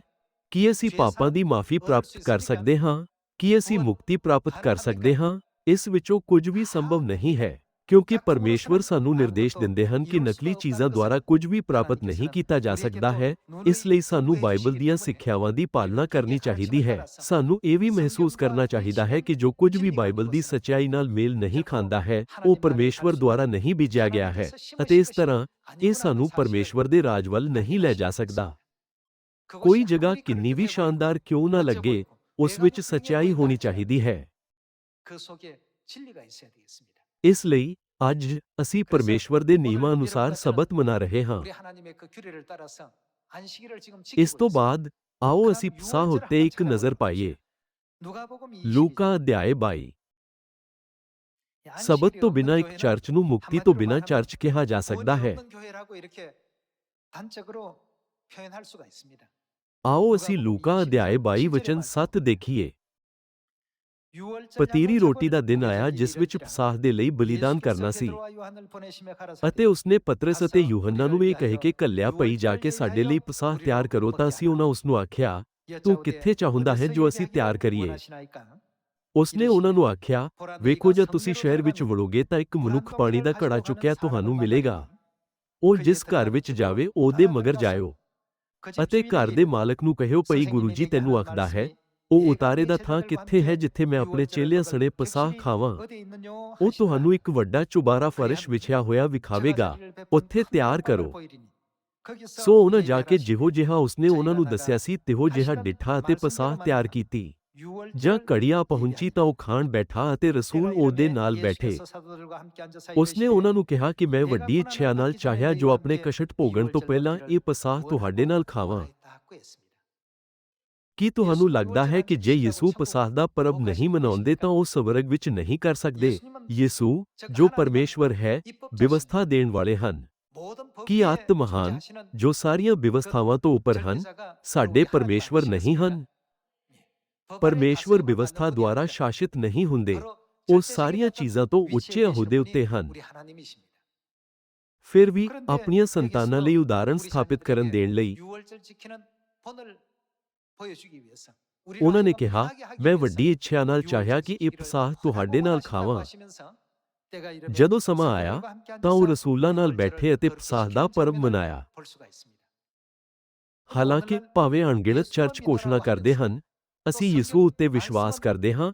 Speaker 1: ਕੀ ਅਸੀਂ ਪਾਪਾਂ ਦੀ ਮਾਫੀ ਪ੍ਰਾਪਤ ਕਰ ਸਕਦੇ ਹਾਂ? ਕੀ ਅਸੀਂ ਮੁਕਤੀ ਪ੍ਰਾਪਤ ਕਰ ਸਕਦੇ ਹਾਂ? ਇਸ ਵਿੱਚੋਂ ਕੁਝ ਵੀ ਸੰਭਵ ਨਹੀਂ ਹੈ, ਕਿਉਂਕਿ ਪਰਮੇਸ਼ਵਰ ਸਾਨੂੰ ਨਿਰਦੇਸ਼ ਦਿੰਦੇ ਹਨ ਕਿ ਨਕਲੀ ਚੀਜ਼ਾਂ ਦੁਆਰਾ ਕੁਝ ਵੀ ਪ੍ਰਾਪਤ ਨਹੀਂ ਕੀਤਾ ਜਾ ਸਕਦਾ ਹੈ, ਇਸ ਲਈ ਸਾਨੂੰ ਬਾਈਬਲ ਦੀਆਂ ਸਿੱਖਿਆਵਾਂ ਦੀ ਪਾਲਣਾ ਕਰਨੀ ਚਾਹੀਦੀ ਹੈ। ਸਾਨੂੰ ਇਹ ਵੀ ਮਹਿਸੂਸ ਕਰਨਾ ਚਾਹੀਦਾ ਹੈ ਕਿ ਜੋ ਕੁਝ ਵੀ ਬਾਈਬਲ ਦੀ ਸੱਚਾਈ ਨਾਲ ਮੇਲ ਨਹੀਂ ਖਾਂਦਾ ਹੈ, ਉਹ ਪਰਮੇਸ਼ਵਰ ਦੁਆਰਾ ਨਹੀਂ ਬੀਜਿਆ ਗਿਆ ਹੈ ਅਤੇ ਇਸ ਤਰ੍ਹਾਂ ਇਹ ਸਾਨੂੰ ਪਰਮੇਸ਼ਵਰ ਦੇ ਰਾਜ ਵੱਲ ਨਹੀਂ ਲੈ ਜਾ ਸਕਦਾ। ਕੋਈ ਜਗ੍ਹਾ ਕਿੰਨੀ ਵੀ ਸ਼ਾਨਦਾਰ ਕਿਉਂ ਨਾ ਲੱਗੇ, ਉਸ ਵਿੱਚ ਸੱਚਾਈ ਹੋਣੀ ਚਾਹੀਦੀ ਹੈ। ਇਸ ਲਈ ਅੱਜ ਅਸੀਂ ਪਰਮੇਸ਼ਵਰ ਦੇ ਨਿਯਮਾਂ ਅਨੁਸਾਰ ਸਬਤ ਮਨਾ ਰਹੇ ਹਾਂ ਇਸ ਤੋਂ ਬਾਅਦ ਆਓ ਅਸੀਂ ਪਸਾਹ ਉੱਤੇ ਇੱਕ ਨਜ਼ਰ ਪਾਈਏ ਲੂਕਾ ਅਧਿਆਏ 22 ਸਬਤ ਤੋਂ ਬਿਨਾ ਇੱਕ ਚਰਚ ਨੂੰ ਮੁਕਤੀ ਤੋਂ ਬਿਨਾ ਚਰਚ ਕਿਹਾ ਜਾ ਸਕਦਾ ਹੈ ਆਓ ਅਸੀਂ ਲੂਕਾ ਅਧਿਆਏ 22 ਵਚਨ 7 ਦੇਖੀਏ ਪਤੀਰੀ ਰੋਟੀ ਦਾ ਦਿਨ ਆਇਆ ਜਿਸ ਵਿੱਚ ਪਸਾਹ ਦੇ ਲਈ ਬਲੀਦਾਨ ਕਰਨਾ ਸੀ। ਅਤੇ ਉਸਨੇ ਪਤਰਸ ਅਤੇ ਯੂਹੰਨਾ ਨੂੰ ਇਹ ਕਹਿ ਕੇ ਕੱਲਿਆ ਪਈ ਜਾ ਕੇ ਸਾਡੇ ਲਈ ਪਸਾਹ ਤਿਆਰ ਕਰੋ ਤਾਂ ਅਸੀਂ ਉਹਨਾਂ ਉਸ ਨੂੰ ਆਖਿਆ ਤੂੰ ਕਿੱਥੇ ਚਾਹੁੰਦਾ ਹੈ ਜੋ ਅਸੀਂ ਤਿਆਰ ਕਰੀਏ? ਉਸਨੇ ਉਹਨਾਂ ਨੂੰ ਆਖਿਆ ਵੇਖੋ ਜਦ ਤੁਸੀਂ ਸ਼ਹਿਰ ਵਿੱਚ ਵੜੋਗੇ ਤਾਂ ਇੱਕ ਮਨੁੱਖ ਪਾਣੀ ਦਾ ਘੜਾ ਚੁੱਕਿਆ ਤੁਹਾਨੂੰ ਮਿਲੇਗਾ। ਉਹ ਜਿਸ ਘਰ ਵਿੱਚ ਜਾਵੇ ਉਹਦੇ ਮਗਰ ਜਾਇਓ। ਅਤੇ ਘਰ ਦੇ ਮਾਲਕ ਨੂੰ ਕਹਿਓ ਪਈ ਗੁਰੂ ਜੀ ਤੈਨੂੰ ਆਖਦਾ ਹੈ ਉਹ ਉਤਾਰੇ ਦਾ ਥਾਂ ਕਿੱਥੇ ਹੈ ਜਿੱਥੇ ਮੈਂ ਆਪਣੇ ਚੇਲਿਆਂ ਸਣੇ ਪਸਾਹ ਖਾਵਾਂ। ਉਹ ਤੁਹਾਨੂੰ ਇੱਕ ਵੱਡਾ ਚੁਬਾਰਾ ਫਰਸ਼ ਵਿਛਿਆ ਹੋਇਆ ਵਿਖਾਵੇਗਾ। ਉੱਥੇ ਤਿਆਰ ਕਰੋ। ਸੋ ਉਹਨਾਂ ਜਾ ਕੇ ਜਿਹੋ ਜਿਹਾ ਉਸਨੇ ਉਹਨਾਂ ਨੂੰ ਦੱਸਿਆ ਸੀ ਤਿਹੋ ਜਿਹਾ ਡਿੱਠਾ ਅਤੇ ਪਸਾਹ ਤਿਆਰ ਕੀਤੀ। ਜਾਂ ਘੜੀਆਂ ਪਹੁੰਚੀ ਤਾਂ ਉਹ ਖਾਣ ਬੈਠਾ ਅਤੇ ਰਸੂਲ ਉਹਦੇ ਨਾਲ ਬੈਠੇ। ਉਸਨੇ ਉਹਨਾਂ ਨੂੰ ਕਿਹਾ ਕਿ ਮੈਂ ਵੱਡੀ ਇੱਛਾ ਨਾਲ ਚਾਹਿਆ ਜੋ ਆਪਣੇ ਕਸ਼ਟ ਭੋਗਣ ਤੋਂ ਪਹਿਲਾਂ ਇਹ ਪਸਾਹ ਤੁਹਾਡੇ ਨਾਲ ਖਾਵਾਂ। ਕੀ ਤੁਹਾਨੂੰ ਲੱਗਦਾ ਹੈ ਕਿ ਜੇ ਯਿਸੂ ਪਸਾਹ ਦਾ ਪਰਬ ਨਹੀਂ ਮਨਾਉਂਦੇ ਤਾਂ ਉਹ ਸਵਰਗ ਵਿੱਚ ਨਹੀਂ ਕਰ ਸਕਦੇ? ਯਿਸੂ, ਜੋ ਪਰਮੇਸ਼ਵਰ ਹੈ, ਵਿਵਸਥਾ ਦੇਣ ਵਾਲੇ ਹਨ। ਕੀ ਆਤਮ ਮਹਾਨ, ਜੋ ਸਾਰੀਆਂ ਵਿਵਸਥਾਵਾਂ ਤੋਂ ਉੱਪਰ ਹਨ, ਸਾਡੇ ਪਰਮੇਸ਼ਵਰ ਨਹੀਂ ਹਨ? ਪਰਮੇਸ਼ਵਰ ਵਿਵਸਥਾ ਦੁਆਰਾ ਸ਼ਾਸਿਤ ਨਹੀਂ ਹੁੰਦੇ, ਉਹ ਸਾਰੀਆਂ ਚੀਜ਼ਾਂ ਤੋਂ ਉੱਚੇ ਅਹੁਦੇ ਉੱਤੇ ਹਨ। ਫਿਰ ਵੀ ਆਪਣੀਆਂ ਸੰਤਾਨਾਂ ਲਈ ਉਦਾਹਰਣ ਸਥਾਪਿਤ ਕਰਨ ਦੇਣ ਲਈ ਉਹਨਾਂ ਨੇ ਕਿਹਾ ਮੈਂ ਵੱਡੀ ਇੱਛਾ ਨਾਲ ਚਾਹਿਆ ਕਿ ਇਹ ਪਸਾਹ ਤੁਹਾਡੇ ਨਾਲ ਖਾਵਾਂ ਜਦੋਂ ਸਮਾਂ ਆਇਆ ਤਾਂ ਉਹ ਰਸੂਲਾਂ ਨਾਲ ਬੈਠੇ ਅਤੇ ਪਸਾਹ ਦਾ ਪਰਬ ਮਨਾਇਆ ਹਾਲਾਂਕਿ ਭਾਵੇਂ ਅਣਗਿਣਤ ਚਰਚ ਘੋਸ਼ਣਾ ਕਰਦੇ ਹਨ ਅਸੀਂ ਯਿਸੂ ਉੱਤੇ ਵਿਸ਼ਵਾਸ ਕਰਦੇ ਹਾਂ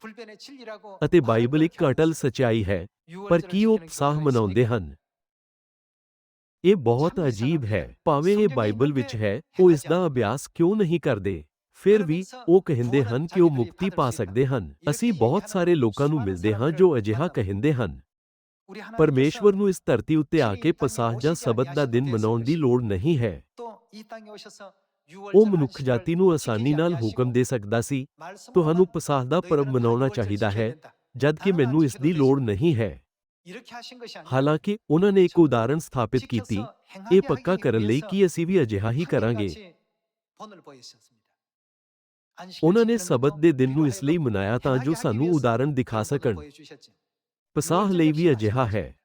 Speaker 1: ਅਤੇ ਬਾਈਬਲ ਇੱਕ ਅਟਲ ਸਚਾਈ ਹੈ ਪਰ ਕੀ ਉਹ ਪਸਾਹ ਮਨਾਉਂਦੇ ਹਨ ਇਹ ਬਹੁਤ ਅਜੀਬ ਹੈ ਭਾਵੇਂ ਇਹ ਬਾਈਬਲ ਵਿੱਚ ਹੈ ਉਹ ਇਸ ਦਾ ਅਭਿਆਸ ਕਿਉਂ ਨਹੀਂ ਕਰਦੇ ਫਿਰ ਵੀ ਉਹ ਕਹਿੰਦੇ ਹਨ ਕਿ ਉਹ ਮੁਕਤੀ ਪਾ ਸਕਦੇ ਹਨ। ਅਸੀਂ ਬਹੁਤ ਸਾਰੇ ਲੋਕਾਂ ਨੂੰ ਮਿਲਦੇ ਹਾਂ ਜੋ ਅਜਿਹਾ ਕਹਿੰਦੇ ਹਨ। ਪਰਮੇਸ਼ਵਰ ਨੂੰ ਇਸ ਧਰਤੀ ਉੱਤੇ ਆ ਕੇ ਪਸਾਹ ਜਾਂ ਸਬਤ ਦਾ ਦਿਨ ਮਨਾਉਣ ਦੀ ਲੋੜ ਨਹੀਂ ਹੈ। ਉਹ ਮਨੁੱਖ ਜਾਤੀ ਨੂੰ ਆਸਾਨੀ ਨਾਲ ਹੁਕਮ ਦੇ ਸਕਦਾ ਸੀ। ਤੁਹਾਨੂੰ ਪਸਾਹ ਦਾ ਪਰਬ ਮਨਾਉਣਾ ਚਾਹੀਦਾ ਹੈ ਜਦ ਕਿ ਮੈਨੂੰ ਇਸ ਦੀ ਲੋੜ ਨਹੀਂ ਹੈ। ਹਾਲਾਂਕਿ ਉਹਨਾਂ ਨੇ ਇੱਕ ਉਦਾਹਰਣ ਸਥਾਪਿਤ ਕੀਤੀ। ਇਹ ਪੱਕਾ ਕਰਨ ਲਈ ਕਿ ਅਸੀਂ ਵੀ ਅਜਿਹਾ ਹੀ ਕਰਾਂਗੇ। ਉਹਨਾਂ ਨੇ ਸਬਤ ਦੇ ਦਿਨ ਨੂੰ ਇਸ ਲਈ ਮਨਾਇਆ ਤਾਂ ਜੋ ਸਾਨੂੰ ਉਦਾਹਰਣ ਦਿਖਾ ਸਕਣ। ਪਸਾਹ ਲਈ ਵੀ ਅਜਿਹਾ ਹੈ।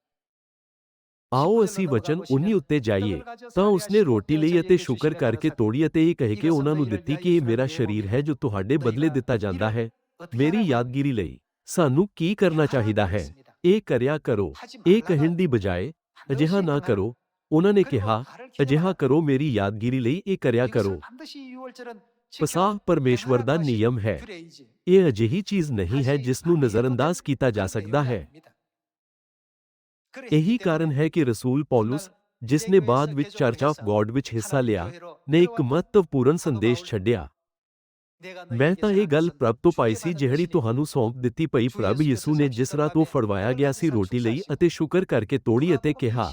Speaker 1: ਆਓ ਅਸੀਂ ਵਚਨ 19 ਉੱਤੇ ਜਾਈਏ। ਤਾਂ ਉਸਨੇ ਰੋਟੀ ਲਈ ਅਤੇ ਸ਼ੁਕਰ ਕਰਕੇ ਤੋੜੀ ਅਤੇ ਇਹ ਕਹਿ ਕੇ ਉਹਨਾਂ ਨੂੰ ਦਿੱਤੀ ਕਿ ਇਹ ਮੇਰਾ ਸਰੀਰ ਹੈ ਜੋ ਤੁਹਾਡੇ ਬਦਲੇ ਦਿੱਤਾ ਜਾਂਦਾ ਹੈ। ਮੇਰੀ ਯਾਦਗਿਰੀ ਲਈ। ਸਾਨੂੰ ਕੀ ਕਰਨਾ ਚਾਹੀਦਾ ਹੈ? ਇਹ ਕਰਿਆ ਕਰੋ। ਇਹ ਕਹਿਣ ਦੀ ਬਜਾਏ ਅਜਿਹਾ ਨਾ ਕਰੋ। ਉਹਨਾਂ ਨੇ ਕਿਹਾ ਅਜਿਹਾ ਕਰੋ ਮੇਰੀ ਯਾਦਗਿਰੀ ਲਈ ਇਹ ਕਰਿਆ ਕਰੋ। ਪਸਾਹ ਪਰਮੇਸ਼ਵਰ ਦਾ ਨਿਯਮ ਹੈ ਇਹ ਅਜਿਹੀ ਚੀਜ਼ ਨਹੀਂ ਹੈ ਜਿਸ ਨੂੰ ਨਜ਼ਰਅੰਦਾਜ਼ ਕੀਤਾ ਜਾ ਸਕਦਾ ਹੈ ਇਹੀ ਕਾਰਨ ਹੈ ਕਿ ਰਸੂਲ ਪੌਲਸ ਜਿਸ ਨੇ ਬਾਅਦ ਵਿੱਚ ਚਰਚ ਆਫ ਗੋਡ ਵਿੱਚ ਹਿੱਸਾ ਲਿਆ ਨੇ ਇੱਕ ਮਹੱਤਵਪੂਰਨ ਸੰਦੇਸ਼ ਛੱਡਿਆ ਮੈਂ ਤਾਂ ਇਹ ਗੱਲ ਪ੍ਰਭ ਤੋਂ ਪਾਈ ਸੀ ਜਿਹੜੀ ਤੁਹਾਨੂੰ ਸੌਂਪ ਦਿੱਤੀ ਪਈ ਪ੍ਰਭ ਯਿਸੂ ਨੇ ਜਿਸ ਰਾਤ ਉਹ ਫੜਵਾਇਆ ਗਿਆ ਸੀ ਰੋਟੀ ਲਈ ਅਤੇ ਸ਼ੁਕਰ ਕਰਕੇ ਤੋੜੀ ਅਤੇ ਕਿਹਾ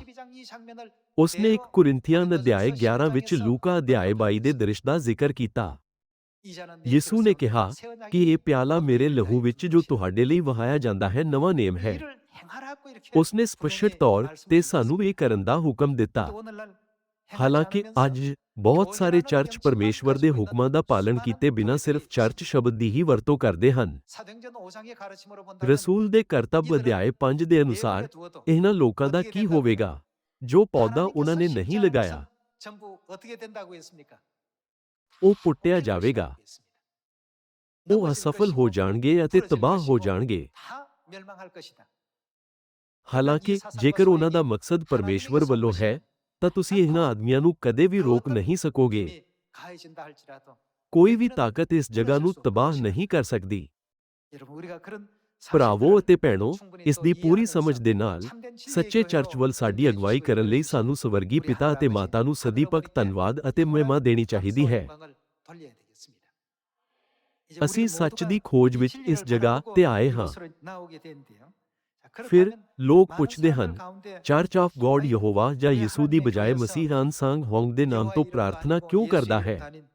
Speaker 1: ਉਸਨੇ ਇੱਕ ਕੁਰਿੰਥੀਆਂ ਅਧਿਆਏ 11 ਵਿੱਚ ਲੂਕਾ ਅਧਿਆਏ 22 ਦੇ ਦ੍ਰਿਸ਼ ਦਾ ਜ਼ਿਕਰ ਕੀਤਾ ਯਿਸੂ ਨੇ ਕਿਹਾ ਕਿ ਇਹ ਪਿਆਲਾ ਮੇਰੇ ਲਹੂ ਵਿੱਚ ਜੋ ਤੁਹਾਡੇ ਲਈ ਵਹਾਇਆ ਜਾਂਦਾ ਹੈ ਨਵਾਂ ਨੇਮ ਹੈ ਉਸਨੇ ਸਪਸ਼ਟ ਤੌਰ ਤੇ ਸਾਨੂੰ ਇਹ ਕਰਨ ਦਾ ਹੁਕਮ ਦਿੱਤਾ ਹਾਲਾਂਕਿ ਅੱਜ ਬਹੁਤ ਸਾਰੇ ਚਰਚ ਪਰਮੇਸ਼ਵਰ ਦੇ ਹੁਕਮਾਂ ਦਾ ਪਾਲਣ ਕੀਤੇ ਬਿਨਾਂ ਸਿਰਫ ਚਰਚ ਸ਼ਬਦ ਦੀ ਹੀ ਵਰਤੋਂ ਕਰਦੇ ਹਨ ਰਸੂਲ ਦੇ ਕਰਤੱਵ ਅਧਿਆਏ 5 ਦੇ ਅਨੁਸਾਰ ਇਹਨਾਂ ਲੋਕਾਂ ਦਾ ਕੀ ਹੋਵੇਗਾ ਜੋ ਪੌਦਾ ਉਹਨਾਂ ਨੇ ਨਹੀਂ ਲਗਾਇਆ ਉਹ ਪੁੱਟਿਆ ਜਾਵੇਗਾ। ਉਹ ਅਸਫਲ ਹੋ ਜਾਣਗੇ ਅਤੇ ਤਬਾਹ ਹੋ ਜਾਣਗੇ। ਹਾਲਾਂਕਿ, ਜੇਕਰ ਉਹਨਾਂ ਦਾ ਮਕਸਦ ਪਰਮੇਸ਼ਵਰ ਵੱਲੋਂ ਹੈ, ਤਾਂ ਤੁਸੀਂ ਇਹਨਾਂ ਆਦਮੀਆਂ ਨੂੰ ਕਦੇ ਵੀ ਰੋਕ ਨਹੀਂ ਸਕੋਗੇ। ਕੋਈ ਵੀ ਤਾਕਤ ਇਸ ਜਗ੍ਹਾ ਨੂੰ ਤਬਾਹ ਨਹੀਂ ਕਰ ਸਕਦੀ। ਭਰਾਵੋ ਅਤੇ ਭੈਣੋ
Speaker 2: 충분히
Speaker 1: ਇਸ
Speaker 2: 또
Speaker 1: ਦੀ ਪੂਰੀ
Speaker 2: 이해하면서
Speaker 1: ਸਮਝ ਦੇ ਨਾਲ
Speaker 2: 참된 진리의
Speaker 1: ਸੱਚੇ ਚਰਚ
Speaker 2: 교회로
Speaker 1: ਵੱਲ ਸਾਡੀ
Speaker 2: 함께
Speaker 1: ਅਗਵਾਈ
Speaker 2: 해주시고
Speaker 1: ਕਰਨ ਲਈ
Speaker 2: 있는
Speaker 1: ਸਾਨੂੰ ਸਵਰਗੀ ਪਿਤਾ ਅਤੇ ਮਾਤਾ ਨੂੰ ਸਦੀ ਪੱਕ ਧੰਨਵਾਦ ਅਤੇ ਮਹਿਮਾ ਦੇਣੀ ਚਾਹੀਦੀ ਹੈ
Speaker 2: 영광을 돌려야 되겠습니다. 이제
Speaker 1: ਅਸੀਂ
Speaker 2: 우리
Speaker 1: ਸੱਚ
Speaker 2: 모두가
Speaker 1: ਦੀ ਖੋਜ
Speaker 2: 이
Speaker 1: ਵਿੱਚ
Speaker 2: 진리를
Speaker 1: ਇਸ ਜਗ੍ਹਾ
Speaker 2: 바라보고
Speaker 1: ਤੇ ਆਏ ਹਾਂ
Speaker 2: 이곳으로 나오게 되는데요. 자,
Speaker 1: ਫਿਰ
Speaker 2: 그렇다면
Speaker 1: ਲੋਕ
Speaker 2: 많은
Speaker 1: ਪੁੱਛਦੇ
Speaker 2: 사람들
Speaker 1: ਹਨ
Speaker 2: 가운데
Speaker 1: ਚਰਚ ਆਫ ਗੋਡ ਯਹੋਵਾ ਜਾਂ ਯਿਸੂ ਦੀ ਬਜਾਏ ਮਸੀਹ ਅਨਸਾਂਗ ਹੋਂਗ ਦੇ ਨਾਮ ਤੋਂ
Speaker 2: 여호와 이름도
Speaker 1: ਪ੍ਰਾਰਥਨਾ
Speaker 2: 아니고
Speaker 1: ਕਿਉਂ
Speaker 2: 예수
Speaker 1: ਕਰਦਾ
Speaker 2: 이름도
Speaker 1: ਹੈ
Speaker 2: 아닌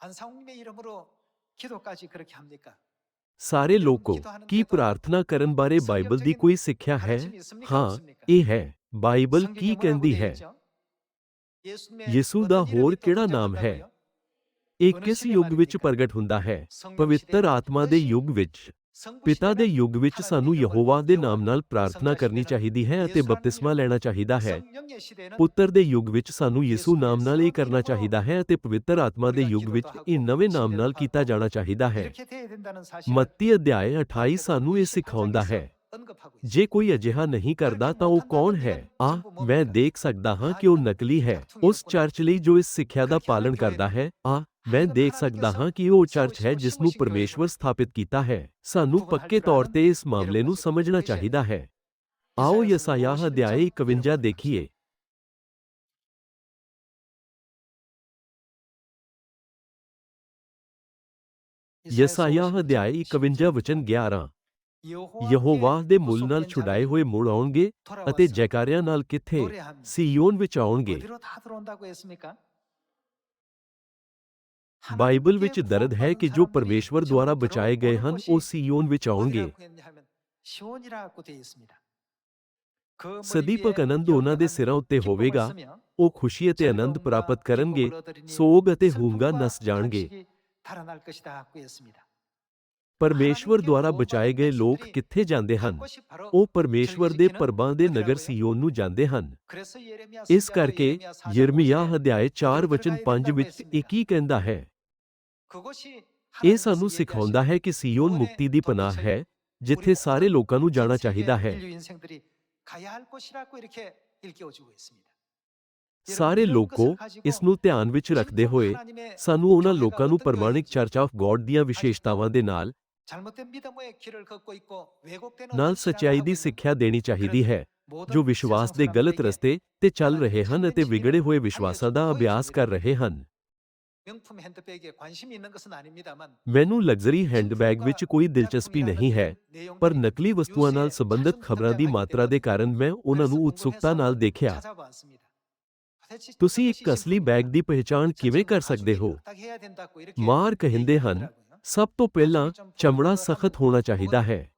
Speaker 2: 안상홍님의 이름으로 기도까지 그렇게 합니까?
Speaker 1: ਸਾਰੇ ਲੋਕੋ ਕੀ ਪ੍ਰਾਰਥਨਾ ਕਰਨ ਬਾਰੇ ਬਾਈਬਲ ਦੀ ਕੋਈ ਸਿੱਖਿਆ ਹੈ ਹਾਂ ਇਹ ਹੈ ਬਾਈਬਲ ਕੀ ਕਹਿੰਦੀ ਹੈ ਯਿਸੂ ਦਾ ਹੋਰ ਕਿਹੜਾ ਨਾਮ ਹੈ ਇਹ ਕਿਸ ਯੁੱਗ ਵਿੱਚ ਪ੍ਰਗਟ ਹੁੰਦਾ ਹੈ ਪਵਿੱਤਰ ਆਤਮਾ ਦੇ ਯੁੱਗ ਵਿੱਚ ਪਿਤਾ ਦੇ ਯੁੱਗ ਵਿੱਚ ਸਾਨੂੰ ਯਹੋਵਾ ਦੇ ਨਾਮ ਨਾਲ ਪ੍ਰਾਰਥਨਾ ਕਰਨੀ ਚਾਹੀਦੀ ਹੈ ਅਤੇ ਬਪਤਿਸਮਾ ਲੈਣਾ ਚਾਹੀਦਾ ਹੈ। ਪੁੱਤਰ ਦੇ ਯੁੱਗ ਵਿੱਚ ਸਾਨੂੰ ਯਿਸੂ ਨਾਮ ਨਾਲ ਇਹ ਕਰਨਾ ਚਾਹੀਦਾ ਹੈ ਅਤੇ ਪਵਿੱਤਰ ਆਤਮਾ ਦੇ ਯੁੱਗ ਵਿੱਚ ਇਹ ਨਵੇਂ ਨਾਮ ਨਾਲ ਕੀਤਾ ਜਾਣਾ ਚਾਹੀਦਾ ਹੈ। ਮੱਤੀ ਅਧਿਆਇ 28 ਸਾਨੂੰ ਇਹ ਸਿਖਾਉਂਦਾ ਹੈ ਜੇ ਕੋਈ ਅਜਿਹਾ ਨਹੀਂ ਕਰਦਾ ਤਾਂ ਉਹ ਕੌਣ ਹੈ? ਆ ਮੈਂ ਦੇਖ ਸਕਦਾ ਹਾਂ ਕਿ ਉਹ ਨਕਲੀ ਹੈ। ਉਸ ਚਰਚ ਲਈ ਜੋ ਇਸ ਸਿੱਖਿਆ ਦਾ ਪਾਲਣ ਕਰਦਾ ਹੈ ਆ ਮੈਂ ਦੇਖ ਸਕਦਾ ਹਾਂ ਕਿ ਉਹ ਚਰਚ ਹੈ ਜਿਸ ਨੂੰ ਪਰਮੇਸ਼ਵਰ ਸਥਾਪਿਤ ਕੀਤਾ ਹੈ ਸਾਨੂੰ ਪੱਕੇ ਤੌਰ ਤੇ ਇਸ ਮਾਮਲੇ ਨੂੰ ਸਮਝਣਾ ਚਾਹੀਦਾ ਹੈ ਆਓ ਯਸਾਯਾਹ ਅਧਿਆਇ 51 ਦੇਖੀਏ ਯਸਾਯਾਹ ਅਧਿਆਇ 51 ਵਚਨ 11 ਯਹੋਵਾ ਦੇ ਮੁੱਲ ਨਾਲ ਛੁਡਾਏ ਹੋਏ ਮੁੜ ਆਉਣਗੇ ਅਤੇ ਜੈਕਾਰਿਆਂ ਨਾਲ ਕਿੱਥੇ ਸੀਯੋਨ ਵਿੱਚ ਆਉਣਗੇ ਬਾਈਬਲ ਵਿੱਚ ਦਰਦ ਹੈ ਕਿ ਜੋ ਪਰਮੇਸ਼ਵਰ ਦੁਆਰਾ ਬਚਾਏ ਗਏ ਹਨ ਉਹ ਸੀਯੋਨ ਵਿੱਚ ਆਉਣਗੇ। ਸਦੀਪਕ ਆਨੰਦ ਉਹਨਾਂ ਦੇ ਸਿਰਾਂ ਉੱਤੇ ਹੋਵੇਗਾ। ਉਹ ਖੁਸ਼ੀ ਅਤੇ ਆਨੰਦ ਪ੍ਰਾਪਤ ਕਰਨਗੇ। ਸੋਗ ਅਤੇ ਹੂੰਗਾ ਨਸ ਜਾਣਗੇ। ਪਰਮੇਸ਼ਵਰ ਦੁਆਰਾ ਬਚਾਏ ਗਏ ਲੋਕ ਕਿੱਥੇ ਜਾਂਦੇ ਹਨ? ਉਹ ਪਰਮੇਸ਼ਵਰ ਦੇ ਪਰਬਾਂ ਦੇ ਨਗਰ ਸੀਯੋਨ ਨੂੰ ਜਾਂਦੇ ਹਨ। ਇਸ ਕਰਕੇ ਯਿਰਮੀਯਾਹ ਅਧਿਆਇ 4 ਵਚਨ 5 ਵਿੱਚ ਇਹ ਕੀ ਕਹਿੰਦਾ ਹੈ ਇਹ ਸਾਨੂੰ ਸਿਖਾਉਂਦਾ ਹੈ ਕਿ ਸੀਯੋਨ ਮੁਕਤੀ ਦੀ ਪਨਾਹ ਹੈ ਜਿੱਥੇ ਸਾਰੇ ਲੋਕਾਂ ਨੂੰ ਜਾਣਾ ਚਾਹੀਦਾ ਹੈ। ਸਾਰੇ ਲੋਕੋ ਇਸ ਨੂੰ ਧਿਆਨ ਵਿੱਚ ਰੱਖਦੇ ਹੋਏ ਸਾਨੂੰ ਉਹਨਾਂ ਲੋਕਾਂ ਨੂੰ ਪ੍ਰਮਾਣਿਕ ਚਰਚ ਆਫ ਗੋਡ ਦੀਆਂ ਵਿਸ਼ੇਸ਼ਤਾਵਾਂ ਦੇ ਨਾਲ ਨਾਲ ਸਚਾਈ ਦੀ ਸਿੱਖਿਆ ਦੇਣੀ ਚਾਹੀਦੀ ਹੈ ਜੋ ਵਿਸ਼ਵਾਸ ਦੇ ਗਲਤ ਰਸਤੇ ਤੇ ਚੱਲ ਰਹੇ ਹਨ ਅਤੇ ਵਿਗੜੇ ਹੋਏ ਵਿਸ਼ਵਾਸਾਂ ਦਾ ਅਭਿਆਸ ਕਰ ਰਹੇ ਹਨ। ਮੈਨੂੰ ਲਗਜ਼ਰੀ ਹੈਂਡਬੈਗ ਵਿੱਚ ਕੋਈ ਦਿਲਚਸਪੀ ਨਹੀਂ ਹੈ ਪਰ ਨਕਲੀ ਵਸਤੂਆਂ ਨਾਲ ਸੰਬੰਧਿਤ ਖਬਰਾਂ ਦੀ ਮਾਤਰਾ ਦੇ ਕਾਰਨ ਮੈਂ ਉਹਨਾਂ ਨੂੰ ਉਤਸੁਕਤਾ ਨਾਲ ਦੇਖਿਆ। ਤੁਸੀਂ ਇੱਕ ਅਸਲੀ ਬੈਗ ਦੀ ਪਹਿਚਾਣ ਕਿਵੇਂ ਕਰ ਸਕਦੇ ਹੋ? ਮਾਰ ਕਹਿੰਦੇ ਹਨ ਸਭ ਤੋਂ ਪਹਿਲਾਂ ਚਮੜਾ ਸਖਤ ਹੋਣਾ ਚਾਹੀਦਾ ਹੈ।